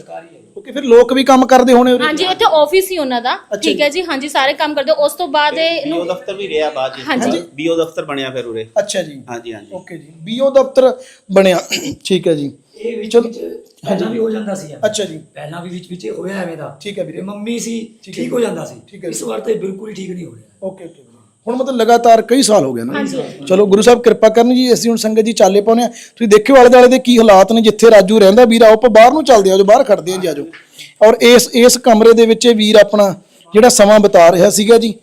ਓਕੇ ਫਿਰ ਲੋਕ ਵੀ ਕੰਮ ਕਰਦੇ ਹੋਣੇ ਉਰੇ? ਹਾਂਜੀ ਇੱਥੇ ਆਫਿਸ ਹੀ ਉਹਨਾਂ ਦਾ। ਠੀਕ ਹੈ ਜੀ। ਹਾਂਜੀ ਸਾਰੇ ਕੰਮ ਕਰਦੇ। ਉਸ ਤੋਂ ਬਾਅਦ ਇਹ ਬੀਓ ਇਹਨੂੰ ਦਫ਼ਤਰ ਵੀ ਰਿਹਾ ਬਾਅਦ ਹਾਂਜੀ। ਬੀਓ ਦਫ਼ਤਰ ਬਣਿਆ ਫਿਰ ਉਰੇ। ਅੱਛਾ ਜੀ। ਹਾਂਜੀ ਹਾਂਜੀ। ਓਕੇ ਜੀ। ਬੀਓ ਦਫ਼ਤਰ ਬਣਿਆ। ਠੀਕ ਹੈ ਜੀ। ਇਹ ਵਿੱਚ ਵਿੱਚ ਪਹਿਲਾਂ ਵੀ ਹੋ ਜਾਂਦਾ ਸੀ ਐਵੇਂ। ਅੱਛਾ ਜੀ। ਪਹਿਲਾਂ ਵੀ ਵਿੱਚ ਵਿੱਚ ਹੋਇਆ ਐਵੇਂ ਦਾ। ਠੀਕ ਹੈ ਵੀਰੇ। ਤੇ ਮੰਮੀ ਸੀ ਠੀਕ ਹੈ ਠੀਕ ਹੋ ਜਾਂਦਾ ਸੀ। ਠੀਕ ਹੈ ਇਸ ਵਾਰ ਤਾਂ ਬਿਲਕੁਲ ਹੀ ਠੀਕ ਨਹੀਂ ਹੋ ਰਿਹਾ। Okay okay. ਹੁਣ ਮਤਲਬ ਲਗਾਤਾਰ ਕਈ ਸਾਲ ਹੋ ਗਏ ਨਾ। ਚਲੋ ਗੁਰੂ ਸਾਹਿਬ ਕਿਰਪਾ ਕਰਨ ਜੀ ਅਸੀਂ ਹੁਣ ਸੰਗਤ ਜੀ ਚਾਲੇ ਪਾਉਨੇ ਆ ਤੁਸੀਂ ਦੇਖਿਓ ਆਲੇ ਦੁਆਲੇ ਦੇ ਕੀ ਹਾਲਾਤ ਨੇ ਜਿੱਥੇ ਰਾਜੂ ਰਹਿੰਦਾ ਵੀਰ ਆਓ ਆਪਾਂ ਬਾਹਰ ਨੂੰ ਚੱਲਦੇ ਆ ਜੋ ਬਾਹਰ ਖੜਦੇ ਆ ਜੀ ਆਜੋ। ਔਰ ਇਸ ਇਸ ਕਮਰੇ ਦੇ ਵਿੱਚ ਇਹ ਵੀਰ ਆਪਣਾ ਜਿਹੜਾ ਸਮਾਂ ਬਿਤਾ ਰਿਹਾ ਸੀਗਾ ਜੀ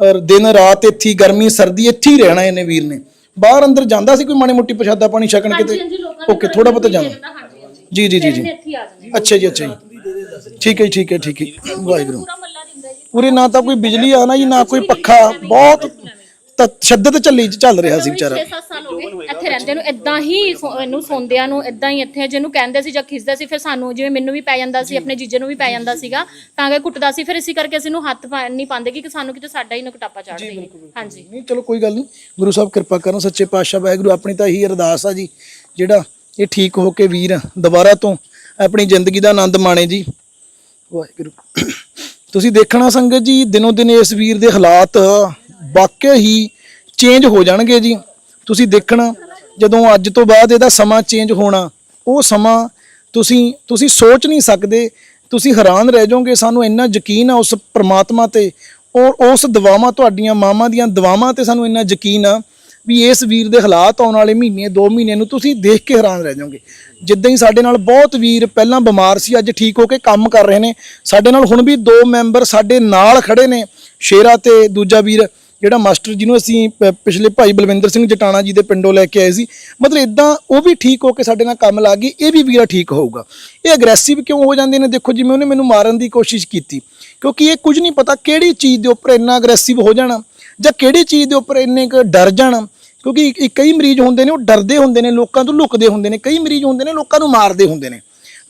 ਔਰ ਦਿਨ ਰਾਤ ਇੱਥੇ ਹੀ, ਗਰਮੀ ਸਰਦੀ ਇੱਥੇ ਹੀ ਰਹਿਣਾ ਇਹਨੇ ਵੀਰ ਨੇ। ਬਾਹਰ ਅੰਦਰ ਜਾਂਦਾ ਸੀ ਕੋਈ ਮਾੜੀ ਮੋਟੀ ਪ੍ਰਸ਼ਾਦਾ ਪਾਣੀ ਛਕਣ ਕਿਤੇ? ਓਕੇ ਥੋੜਾ ਬਹੁਤਾ ਜਾਂਦਾ। ਹਾਂਜੀ ਜੀ ਜੀ ਜੀ ਜੀ। ਇਹਨੇ ਇੱਥੇ ਹੀ ਆ ਜਾਣਾ। ਅੱਛਾ ਜੀ ਅੱਛਾ ਜੀ। ਠੀਕ ਹੈ ਜੀ, ਠੀਕ ਹੈ ਠੀਕ ਹੈ। ਵਾਹਿਗੁਰੂ। ਪੂਰਾ ਪੂਰੇ ਨਾ ਤਾਂ ਕੋਈ ਬਿਜਲੀ ਆ ਨਾ ਜੀ ਨਾ ਕੋਈ ਪੱਖਾ। ਬਹੁਤ ਤਸ਼ੱਦਦ ਚੱਲੀ ਚੱਲ ਰਿਹਾ ਸੀ ਵਿਚਾਰਾ। 6-7 ਸਾਲ ਹੋ ਗਏ ਇੱਥੇ ਰਹਿੰਦੇ ਨੂੰ ਇਦਾਂ ਹੀ ਸੌ- ਇਹਨੂੰ ਸੌਂਦਿਆਂ ਨੂੰ ਇਦਾਂ ਹੀ ਇੱਥੇ ਜਿਹਨੂੰ ਕਹਿੰਦੇ ਸੀ ਜਾਂ ਖਿੱਚਦਾ ਸੀ ਫਿਰ ਸਾਨੂੰ ਜਿਵੇਂ ਮੈਨੂੰ ਵੀ ਪੈ ਜਾਂਦਾ ਸੀ ਆਪਣੇ ਜੀਜੇ ਨੂੰ ਵੀ ਪੈ ਜਾਂਦਾ ਸੀਗਾ ਤਾਂ ਕਿ ਕੁੱਟਦਾ ਸੀ ਫਿਰ ਇਸੇ ਕਰਕੇ ਅਸੀਂ ਨੂੰ ਹੱਥ ਪਾ- ਨਹੀਂ ਪਾਉਂਦੇ ਕਿ ਸਾਨੂੰ ਕਿਤੇ ਸਾਡਾ ਹੀ ਨਾ ਕਟਾਪਾ ਚੜ ਜਾਈਏ ਹਾਂਜੀ। ਨਹੀਂ ਚਲੋ ਕੋਈ ਗੱਲ ਨਹੀਂ ਗੁਰੂ ਸਾਹਿਬ ਕਿਰਪਾ ਕਰਨ ਸੱਚੇ ਪਾਤਸ਼ਾਹ ਵਾਹਿਗੁਰੂ ਆਪਣੀ ਤਾਂ ਇਹੀ ਅਰਦਾਸ ਆ ਜੀ ਜਿਹੜਾ ਇਹ ਠੀਕ ਹੋ ਕੇ ਵੀਰ ਦੁਬਾਰਾ ਤੋਂ ਆਪਣੀ ਜ਼ਿੰਦਗੀ ਦਾ ਆਨੰਦ ਮਾਣੇ ਜੀ। ਵਾਹਿਗੁਰੂ। ਤੁਸੀਂ ਦੇਖਣਾ ਸੰਗਤ ਜੀ ਦਿਨੋ ਦਿਨ ਇਸ ਵੀਰ ਦੇ ਹਾਲਾਤ ਵਾਕਿਆ ਹੀ ਚੇਂਜ ਹੋ ਜਾਣਗੇ ਜੀ। ਤੁਸੀਂ ਦੇਖਣਾ, ਜਦੋਂ ਅੱਜ ਤੋਂ ਬਾਅਦ ਇਹਦਾ ਸਮਾਂ ਚੇਂਜ ਹੋਣਾ, ਉਹ ਸਮਾਂ ਤੁਸੀਂ ਤੁਸੀਂ ਸੋਚ ਨਹੀਂ ਸਕਦੇ, ਤੁਸੀਂ ਹੈਰਾਨ ਰਹਿ ਜਾਓਗੇ। ਸਾਨੂੰ ਇੰਨਾ ਯਕੀਨ ਆ ਉਸ ਪ੍ਰਮਾਤਮਾ ਤੇ, ਔਰ ਉਸ ਦਵਾਵਾਂ ਤੁਹਾਡੀਆਂ ਮਾਵਾਂ ਦੀਆਂ ਦਵਾਵਾਂ ਤੇ ਸਾਨੂੰ ਇੰਨਾ ਯਕੀਨ ਆ ਵੀ ਇਸ ਵੀਰ ਦੇ ਹਾਲਾਤ ਆਉਣ ਵਾਲੇ ਮਹੀਨੇ 2 ਮਹੀਨੇ ਨੂੰ ਤੁਸੀਂ ਦੇਖ ਕੇ ਹੈਰਾਨ ਰਹਿ ਜਾਓਗੇ। ਜਿੱਦਾਂ ਹੀ ਸਾਡੇ ਨਾਲ ਬਹੁਤ ਵੀਰ ਪਹਿਲਾਂ ਬਿਮਾਰ ਸੀ, ਅੱਜ ਠੀਕ ਹੋ ਕੇ ਕੰਮ ਕਰ ਰਹੇ ਨੇ। ਸਾਡੇ ਨਾਲ ਹੁਣ ਵੀ ਦੋ ਮੈਂਬਰ ਸਾਡੇ ਨਾਲ ਖੜੇ ਨੇ। ਸ਼ੇਰਾ ਤੇ ਦੂਜਾ ਵੀਰ, ਜਿਹੜਾ ਮਾਸਟਰ ਜਿਹਨੂੰ ਅਸੀਂ ਪ- ਪਿਛਲੇ ਭਾਈ ਬਲਵਿੰਦਰ ਸਿੰਘ ਜਟਾਣਾ ਜੀ ਦੇ ਪਿੰਡੋਂ ਲੈ ਕੇ ਆਏ ਸੀ। ਮਤਲਬ ਇਦਾਂ ਉਹ ਵੀ ਠੀਕ ਹੋ ਕੇ ਸਾਡੇ ਨਾਲ ਕੰਮ ਲੱਗ ਗਈ, ਇਹ ਵੀ ਵੀਰਾ ਠੀਕ ਹੋਊਗਾ। ਇਹ ਅਗਰੈਸਿਵ ਕਿਉਂ ਹੋ ਜਾਂਦੇ ਨੇ? ਦੇਖੋ ਜਿਵੇਂ ਉਹਨੇ ਮੈਨੂੰ ਮਾਰਨ ਦੀ ਕੋਸ਼ਿਸ਼ ਕੀਤੀ। ਕਿਉਂਕਿ ਇਹ ਕੁਝ ਨਹੀਂ ਪਤਾ ਕਿਹੜੀ ਚੀਜ਼ ਦੇ ਉੱਪਰ ਇੰਨਾ ਅਗਰੈਸਿਵ ਹੋ ਜਾਣਾ। ਜਾਂ ਕਿਹੜੀ ਚੀਜ਼ ਦੇ ਉੱਪਰ ਇੰਨੇ ਕੁ ਡਰ ਜਾਣ? ਕਿਉਂਕਿ ਇੱਕ- ਕਈ ਮਰੀਜ਼ ਹੁੰਦੇ ਨੇ, ਉਹ ਡਰਦੇ ਹੁੰਦੇ ਨੇ, ਲੋਕਾਂ ਤੋਂ ਲੁਕਦੇ ਹੁੰਦੇ ਨੇ। ਕਈ ਮਰੀਜ਼ ਹੁੰਦੇ ਨੇ, ਲੋਕਾਂ ਨੂੰ ਮਾਰਦੇ ਹੁੰਦੇ ਨੇ।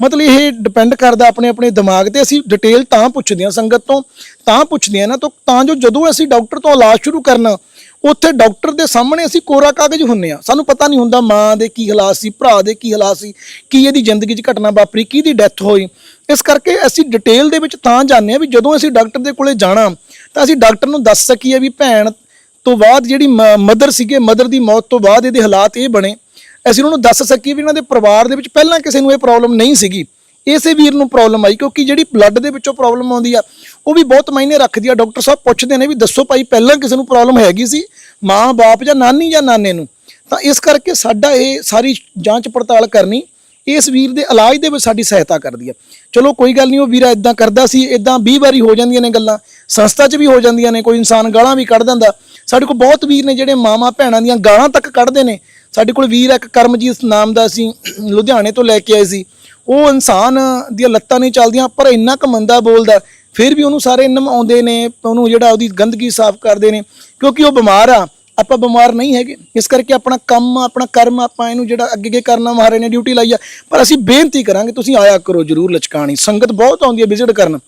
ਮਤਲਬ ਇਹ ਡਿਪੈਂਡ ਕਰਦਾ ਆਪਣੇ ਆਪਣੇ ਦਿਮਾਗ ਤੇ। ਅਸੀਂ ਡਿਟੇਲ ਤਾਂ ਪੁੱਛਦੇ ਹਾਂ ਸੰਗਤ ਤੋਂ, ਤਾਂ ਪੁੱਛਦੇ ਹਾਂ ਨਾ, ਤਾਂ ਜੋ ਜਦੋਂ ਅਸੀਂ ਡਾਕਟਰ ਤੋਂ ਇਲਾਜ ਸ਼ੁਰੂ ਕਰਨਾ, ਉੱਥੇ ਡਾਕਟਰ ਦੇ ਸਾਹਮਣੇ ਅਸੀਂ ਕੋਰਾ ਕਾਗਜ਼ ਹੁੰਨੇ ਆ ਸਾਨੂੰ ਪਤਾ ਨਹੀਂ ਹੁੰਦਾ ਮਾਂ ਦੇ ਕੀ ਹਾਲਾਤ ਸੀ, ਭਰਾ ਦੇ ਕੀ ਹਾਲਾਤ ਸੀ, ਕੀ ਇਹਦੀ ਜ਼ਿੰਦਗੀ 'ਚ ਘਟਨਾ ਵਾਪਰੀ, ਕਿਹਦੀ ਡੈਥ ਹੋਈ। ਇਸ ਕਰਕੇ ਅਸੀਂ ਡਿਟੇਲ ਦੇ ਵਿੱਚ ਤਾਂ ਜਾਣਦੇ ਆ ਵੀ ਜਦੋਂ ਅਸੀਂ ਡਾਕਟਰ ਦੇ ਕੋਲੇ ਜਾਣਾ, ਤਾਂ ਅਸੀਂ ਡਾਕਟਰ ਨੂੰ ਦੱਸ ਸਕੀਏ ਵੀ ਭੈਣ ਤੋਂ ਬਾਅਦ ਜਿਹੜੀ ਮਦਰ ਸੀਗੇ ਮਦਰ ਦੀ ਮੌਤ ਤੋਂ ਬਾਅਦ ਇਹਦੇ ਹਾਲਾਤ ਇਹ ਬਣੇ। ਅਸੀਂ ਉਹਨਾਂ ਨੂੰ ਦੱਸ ਸਕੀਏ ਵੀ ਇਹਨਾਂ ਦੇ ਪਰਿਵਾਰ ਦੇ ਵਿੱਚ ਪਹਿਲਾਂ ਕਿਸੇ ਨੂੰ ਇਹ ਪ੍ਰੋਬਲਮ ਨਹੀਂ ਸੀਗੀ। ਇਸੇ ਵੀਰ ਨੂੰ ਪ੍ਰੋਬਲਮ ਆਈ, ਕਿਉਂਕਿ ਜਿਹੜੀ ਬਲੱਡ ਦੇ ਵਿੱਚੋਂ ਪ੍ਰੋਬਲਮ ਆਉਂਦੀ ਆ, ਉਹ ਵੀ ਬਹੁਤ ਮਾਇਨੇ ਰੱਖਦੀ ਆ। ਡਾਕਟਰ ਸਾਹਿਬ ਪੁੱਛਦੇ ਨੇ ਵੀ ਦੱਸੋ ਭਾਈ, ਪਹਿਲਾਂ ਕਿਸੇ ਨੂੰ ਪ੍ਰੋਬਲਮ ਹੈਗੀ ਸੀ? ਮਾਂ ਬਾਪ ਜਾਂ ਨਾਨੀ ਜਾਂ ਨਾਨੇ ਨੂੰ? ਤਾਂ ਇਸ ਕਰਕੇ ਸਾਡਾ ਇਹ ਸਾਰੀ ਜਾਂਚ ਪੜਤਾਲ ਕਰਨੀ ਇਸ ਵੀਰ ਦੇ ਇਲਾਜ ਦੇ ਵਿੱਚ ਸਾਡੀ ਸਹਾਇਤਾ ਕਰਦੀ ਆ। ਚਲੋ ਕੋਈ ਗੱਲ ਨਹੀਂ, ਉਹ ਵੀਰਾ ਇਦਾਂ ਕਰਦਾ ਸੀ ਇਦਾਂ 20 ਵਾਰੀ ਹੋ ਜਾਂਦੀਆਂ ਨੇ ਗੱਲਾਂ, ਸੰਸਥਾ 'ਚ ਵੀ ਹੋ ਜਾਂਦੀਆਂ ਨੇ, ਕੋਈ ਇਨਸਾਨ ਗਾਲਾਂ ਵੀ ਕੱਢ ਦਿੰਦਾ। ਸਾਡੇ ਕੋਲ ਬਹੁਤ ਵੀਰ ਨੇ ਜਿਹੜੇ ਮਾਮਾ ਭੈਣਾਂ ਦੀਆਂ ਗਾਲਾਂ ਤੱਕ ਕੱਢਦੇ ਨੇ। ਸਾਡੇ ਕੋਲ ਵੀਰ ਇੱਕ ਕਰਮਜੀਤ ਨਾਮ ਦਾ ਸੀ ਲੁਧਿਆਣੇ ਤੋਂ ਲੈ ਕੇ ਆਏ ਸੀ। ਉਹ ਇਨਸਾਨ ਦੀਆਂ ਲੱਤਾਂ ਨਹੀਂ ਚੱਲਦੀਆਂ, ਪਰ ਇੰਨਾ ਕੁ ਮੰਦਾ ਬੋਲਦਾ, ਫਿਰ ਵੀ ਉਹਨੂੰ ਸਾਰੇ ਨਮਾਉਂਦੇ ਨੇ, ਉਹਨੂੰ ਜਿਹੜਾ ਉਹਦੀ ਗੰਦਗੀ ਸਾਫ਼ ਕਰਦੇ ਨੇ, ਕਿਉਂਕਿ ਉਹ ਬਿਮਾਰ ਆ। ਆਪਾਂ ਬਿਮਾਰ ਨਹੀਂ ਹੈਗੇ। ਇਸ ਕਰਕੇ ਆਪਣਾ ਕੰਮ, ਆਪਣਾ ਕਰਮ ਆਪਾਂ ਇਹਨੂੰ ਜਿਹੜਾ ਅੱਗੇ ਅੱਗੇ ਕਰਨਾ ਮਹਾਰਾਜ ਨੇ ਡਿਊਟੀ ਲਾਈ ਆ। ਪਰ ਅਸੀਂ ਬੇਨਤੀ ਕਰਾਂਗੇ, ਤੁਸੀਂ ਆਇਆ ਕਰੋ ਜਰੂਰ ਲਚਕਾਣੀ। ਸੰਗਤ ਬਹੁਤ ਆਉਂਦੀ ਹੈ ਵਿਜ਼ਿਟ ਕਰਨ।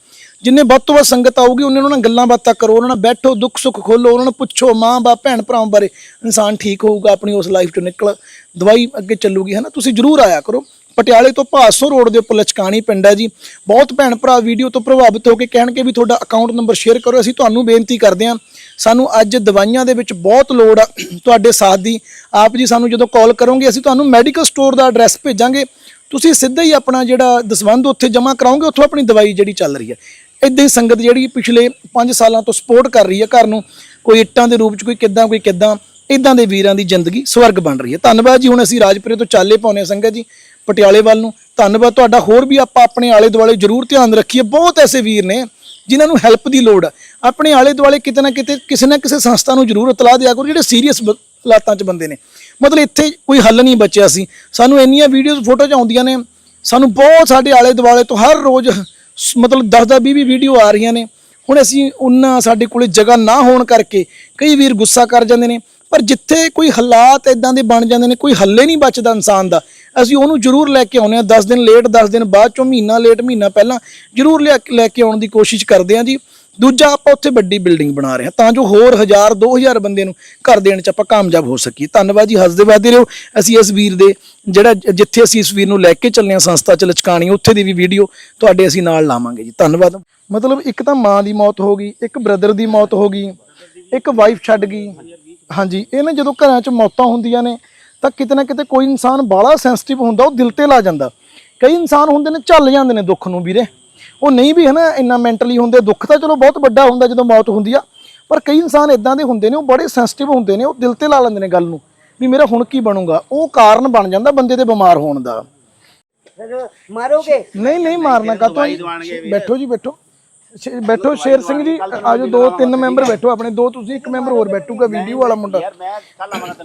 ਜਿੰਨੇ ਵੱਧ ਤੋਂ ਵੱਧ ਸੰਗਤ ਆਊਗੀ, ਉਹਨੇ ਉਹਨਾਂ ਨਾਲ ਗੱਲਾਂ ਬਾਤਾਂ ਕਰੋ, ਉਹਨਾਂ ਨਾਲ ਬੈਠੋ, ਦੁੱਖ ਸੁੱਖ ਖੋਲੋ, ਉਹਨਾਂ ਨੂੰ ਪੁੱਛੋ ਮਾਂ, ਬਾਪ, ਭੈਣ ਭਰਾਵਾਂ ਬਾਰੇ। ਇਨਸਾਨ ਠੀਕ ਹੋਊਗਾ, ਆਪਣੀ ਉਸ ਲਾਈਫ ਤੋਂ ਨਿਕਲ, ਦਵਾਈ ਅੱਗੇ ਚੱਲੂਗੀ ਹੈ ਨਾ ਤੁਸੀਂ ਜਰੂਰ ਆਇਆ ਕਰੋ। ਪਟਿਆਲੇ ਤੋਂ ਭਾਸੋਂ ਰੋਡ ਦੇ ਉੱਪਰ ਲਚਕਾਣੀ ਪਿੰਡ ਹੈ ਜੀ। ਬਹੁਤ ਭੈਣ ਭਰਾ ਵੀਡੀਓ ਤੋਂ ਪ੍ਰਭਾਵਿਤ ਹੋ ਕੇ ਕਹਿਣਗੇ ਵੀ ਤੁਹਾਡਾ ਅਕਾਊਂਟ ਨੰਬਰ ਸ਼ੇਅਰ ਕਰੋ। ਅਸੀਂ ਤੁਹਾਨੂੰ ਬੇਨਤੀ ਕਰਦੇ ਹਾਂ ਸਾਨੂੰ ਅੱਜ ਦਵਾਈਆਂ ਦੇ ਵਿੱਚ ਬਹੁਤ ਲੋੜ ਆ ਤੁਹਾਡੇ ਸਾਥ ਦੀ। ਆਪ ਜੀ ਸਾਨੂੰ ਜਦੋਂ ਕਾਲ ਕਰੋਗੇ, ਅਸੀਂ ਤੁਹਾਨੂੰ ਮੈਡੀਕਲ ਸਟੋਰ ਦਾ ਐਡਰੈਸ ਭੇਜਾਂਗੇ। ਤੁਸੀਂ ਸਿੱਧਾ ਹੀ ਆਪਣਾ ਜਿਹੜਾ ਦਸਵੰਧ ਉੱਥੇ ਜਮ੍ਹਾਂ ਕਰਾਓਗੇ, ਉੱਥੋਂ ਆਪਣੀ ਦਵਾਈ ਜਿਹੜੀ ਚੱਲ ਰਹੀ ਹੈ। ਇਦਾਂ ਹੀ ਸੰਗਤ ਜਿਹੜੀ ਪਿਛਲੇ 5 ਸਾਲਾਂ ਤੋਂ ਸਪੋਰਟ ਕਰ ਰਹੀ ਹੈ ਘਰ ਨੂੰ, ਕੋਈ ਇੱਟਾਂ ਦੇ ਰੂਪ 'ਚ, ਕੋਈ ਕਿੱਦਾਂ ਕੋਈ ਕਿੱਦਾਂ, ਇਦਾਂ ਦੇ ਵੀਰਾਂ ਦੀ ਜ਼ਿੰਦਗੀ ਸਵਰਗ ਬਣ ਰਹੀ ਹੈ। ਧੰਨਵਾਦ ਜੀ, ਹੁਣ ਅਸੀਂ ਰਾਜਪੁਰੇ ਤੋਂ ਚਾਲੇ ਪਾਉਨੇ ਸੰਗਤ ਜੀ, ਪਟਿਆਲੇ ਵੱਲ ਨੂੰ। ਧੰਨਵਾਦ, ਤੁਹਾਡਾ ਹੋਰ ਵੀ ਆਪਾਂ ਆਪਣੇ ਆਲੇ ਦੁਆਲੇ ਜ਼ਰੂਰ ਧਿਆਨ ਰੱਖੀਏ। ਬਹੁਤ ਐਸੇ ਵੀਰ ਨੇ ਜਿਨ੍ਹਾਂ ਨੂੰ ਹੈਲਪ ਦੀ ਲੋੜ ਆ। ਆਪਣੇ ਆਲੇ ਦੁਆਲੇ ਕਿਤੇ ਨਾ ਕਿਤੇ, ਕਿਸੇ ਨਾ ਕਿਸੇ ਸੰਸਥਾ ਨੂੰ ਜ਼ਰੂਰ ਇਤਲਾਹ ਦਿਆ ਕਰੋ, ਜਿਹੜੇ ਸੀਰੀਅਸ ਹਾਲਾਤਾਂ 'ਚ ਬੰਦੇ ਨੇ। ਮਤਲਬ ਇੱਥੇ ਕੋਈ ਹੱਲ ਨਹੀਂ ਬਚਿਆ ਸੀ। ਸਾਨੂੰ ਇੰਨੀਆਂ ਵੀਡੀਓਜ਼ ਫੋਟੋ 'ਚ ਆਉਂਦੀਆਂ ਨੇ। ਸਾਨੂੰ ਬਹੁਤ ਸਾਡੇ ਆਲੇ ਦੁਆਲੇ ਤੋਂ ਹਰ ਰੋਜ਼ ਸ- ਮਤਲਬ 10 10 20 ਵੀਡੀਓ ਆ ਰਹੀਆਂ ਨੇ। ਹੁਣ ਅਸੀਂ ਉਹਨਾਂ ਸਾਡੇ ਕੋਲੇ ਜਗ੍ਹਾ ਨਾ ਹੋਣ ਕਰਕੇ ਕਈ ਵੀਰ ਗੁੱਸਾ ਕਰ ਜਾਂਦੇ ਨੇ। ਪਰ ਜਿੱਥੇ ਕੋਈ ਹਾਲਾਤ ਇਦਾਂ ਦੇ ਬਣ ਜਾਂਦੇ ਨੇ, ਕੋਈ ਹੱਲੇ ਨਹੀਂ ਬਚਦਾ ਇਨਸਾਨ ਦਾ। ਅਸੀਂ ਉਹਨੂੰ ਜ਼ਰੂਰ ਲੈ ਕੇ ਆਉਨੇ ਆ 10 ਦਿਨ ਲੇਟ 10 ਦਿਨ ਬਾਅਦ ਚੋਂ ਮਹੀਨਾ ਲੇਟ ਮਹੀਨਾ ਪਹਿਲਾਂ ਜ਼ਰੂਰ ਲਿਆ ਲੈ ਕੇ ਆਉਣ ਦੀ ਕੋਸ਼ਿਸ਼ ਕਰਦੇ ਆ ਜੀ। ਦੂਜਾ ਆਪਾਂ ਉੱਥੇ ਵੱਡੀ ਬਿਲਡਿੰਗ ਬਣਾ ਰਹੇ ਹਾਂ। ਤਾਂ ਜੋ ਹੋਰ 1000 2000 ਬੰਦੇ ਨੂੰ ਘਰ ਦੇਣ ਚ ਆਪਾਂ ਕਾਮਯਾਬ ਹੋ ਸਕੀਏ। ਧੰਨਵਾਦ ਜੀ। ਹੱਸਦੇ ਵਾਦੇ ਰਹੋ। ਅਸੀਂ ਇਸ ਵੀਰ ਦੇ ਜਿਹੜਾ ਜਿੱਥੇ ਅਸੀਂ ਇਸ ਵੀਰ ਨੂੰ ਲੈ ਕੇ ਚੱਲੇ ਹਾਂ ਸੰਸਥਾ ਚ ਲਚਕਾਣੀ ਉੱਥੇ ਦੀ ਵੀ ਵੀਡੀਓ ਤੁਹਾਡੇ ਅਸੀਂ ਨਾਲ ਲਾਵਾਂਗੇ ਜੀ। ਧੰਨਵਾਦ। ਮਤਲਬ ਇੱਕ ਤਾਂ ਮਾਂ ਦੀ ਮੌਤ ਹੋ ਗਈ, ਇੱਕ ਬ੍ਰਦਰ ਦੀ ਮੌਤ ਹੋ ਗਈ, ਇੱਕ ਵਾਈਫ ਛੱਡ ਗਈ। ਹਾਂਜੀ ਇਹ ਨਾ ਜਦੋਂ ਘਰਾਂ 'ਚ ਮੌਤਾਂ ਹੁੰਦੀਆਂ ਨੇ ਤਾਂ ਕਿਤੇ ਨਾ ਕਿਤੇ ਕੋਈ ਇਨਸਾਨ ਬਾਹਲਾ ਸੈਂਸਿਟਿਵ ਹੁੰਦਾ ਉਹ ਦਿਲ ਤੇ ਲਾ ਜਾਂਦਾ। ਕਈ ਇਨਸਾਨ ਹੁੰਦੇ ਨੇ ਝੱਲ ਜਾਂਦੇ ਨੇ ਦੁੱਖ ਨੂੰ ਵੀਰੇ। ਉਹ ਨਹੀਂ ਵੀ ਹਨਾ ਇੰਨਾ ਮੈਂਟਲੀ ਹੁੰਦੇ ਦੁੱਖ ਤਾਂ ਚਲੋ ਬਹੁਤ ਵੱਡਾ ਹੁੰਦਾ ਜਦੋਂ ਮੌਤ ਹੁੰਦੀ ਆ ਪਰ ਕਈ ਇਨਸਾਨ ਇਦਾਂ ਦੇ ਹੁੰਦੇ ਨੇ ਉਹ ਬੜੇ ਸੈਂਸਿਟਿਵ ਹੁੰਦੇ ਨੇ ਉਹ ਦਿਲ ਤੇ ਲਾ ਲੈਂਦੇ ਨੇ ਗੱਲ ਨੂੰ ਵੀ ਮੇਰਾ ਹੁਣ ਕੀ ਬਣੂਗਾ? ਉਹ ਕਾਰਨ ਬਣ ਜਾਂਦਾ ਬੰਦੇ ਦੇ ਬਿਮਾਰ ਹੋਣ ਦਾ। ਫਿਰ ਮਾਰੋਗੇ? ਨਹੀਂ ਨਹੀਂ ਮਾਰਨਾ ਕਾਤੋਂ ਬੈਠੋ ਜੀ ਬੈਠੋ। ਸ਼ੇ- ਬੈਠੋ ਸ਼ੇਰ ਸਿੰਘ ਜੀ ਆਜੋ ਦੋ ਤਿੰਨ ਮੈਂਬਰ ਬੈਠੋ ਆਪਣੇ ਦੋ ਤੁਸੀਂ ਇੱਕ ਮੈਂਬਰ ਹੋਰ ਬੈਠੂਗਾ ਵੀਡੀਓ ਵਾਲਾ ਮੁੰਡਾ।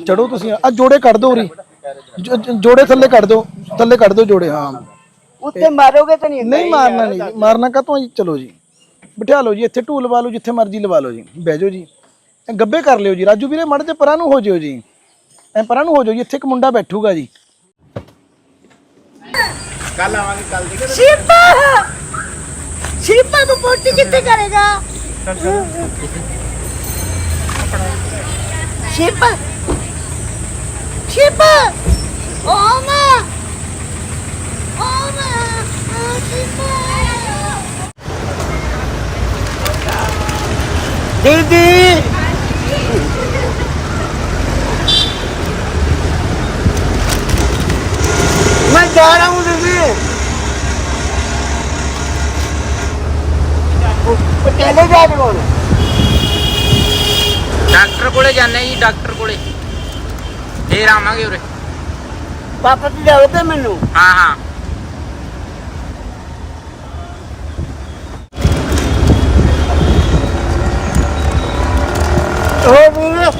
ਚੜੋ ਤੁਸੀਂ ਆ ਜੋੜੇ ਕੱਢ ਦਿਓ ਉਰੀ। ਜੋ- ਜੋ- ਜੋੜੇ ਥੱਲੇ ਕੱਢ ਦਿਓ ਥੱਲੇ ਕੱਢ ਦਿਓ ਜੋੜੇ ਹਾਂ। ਉੱਤੇ ਮਾਰੋਗੇ ਤਾਂ ਨਹੀਂ ਨਹੀਂ ਮਾਰਨਾ ਨਹੀਂ ਜੀ, ਮਾਰਨਾ ਕਾਤੋਂ ਜੀ? ਚਲੋ ਜੀ। ਬਿਠਾ ਲਓ ਜੀ ਇੱਥੇ ਢੂਲ ਲਵਾ ਲਓ ਜਿੱਥੇ ਮਰਜ਼ੀ ਲਵਾ ਲਓ ਜੀ। ਬਹਿ ਜਾਓ ਜੀ। ਇਹ ਗੱਬੇ ਕਰ ਲਿਓ ਜੀ। ਰਾਜੂ ਵੀਰੇ ਮੜ ਤੇ ਪਰਾਂ ਨੂੰ ਹੋ ਜਿਓ ਜੀ। ਐ ਪਰਾਂ ਨੂੰ ਹੋ ਜਾਓ ਜੀ ਇੱਥੇ ਇੱਕ ਮੁੰਡਾ ਬੈਠੂਗਾ ਜੀ। ਕੱਲ ਆਵਾਂਗੇ ਕੱਲ ਦੀ। ਸ਼ਿਪਾ! ਸ਼ਿਲਪਾ ਨੂੰ ਪੋਟੀ ਕਿੱਥੇ ਕਰੇਗਾ ਸ਼ਿਲਪਾ ਸ਼ਿਲਪਾ ਓ ਮਾ ਓ ਮਾ ਓ ਸ਼ਿਲਪਾ ਦੀਦੀ ਮੈਂ ਜਾ ਰਹਾ ਹੂੰ ਲੈ ਜਾ ਕੇ ਕੋਲ ਡਾਕਟਰ ਕੋਲੇ ਜਾਣਾ ਜੀ ਡਾਕਟਰ ਕੋਲੇ। ਫੇਰ ਆਵਾਂਗੇ ਉਰੇ। ਜਾਓ ਤੇ ਮੈਨੂੰ। ਹਾਂ ਹਾਂ। ਹੋਰ ਵੀਰ?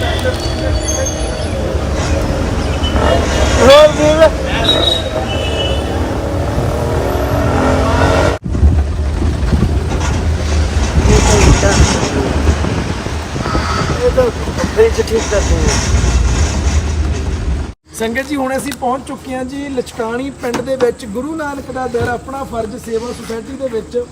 ਹੋਰ ਵੀਰ? ਇਹ ਤਾਂ ਫ੍ਰਿਜ ਠੀਕ ਕਰਦੇ ਸੰਗਤ ਜੀ, ਹੁਣ ਅਸੀਂ ਪਹੁੰਚ ਚੁੱਕੇ ਹਾਂ ਜੀ ਲਚਕਾਣੀ ਪਿੰਡ ਦੇ ਵਿੱਚ। ਗੁਰੂ ਨਾਨਕ ਦਾ ਦਰ ਆਪਣਾ ਫਰਜ਼, ਸੇਵਾ ਸੁਸਾਇਟੀ ਦੇ ਵਿੱਚ।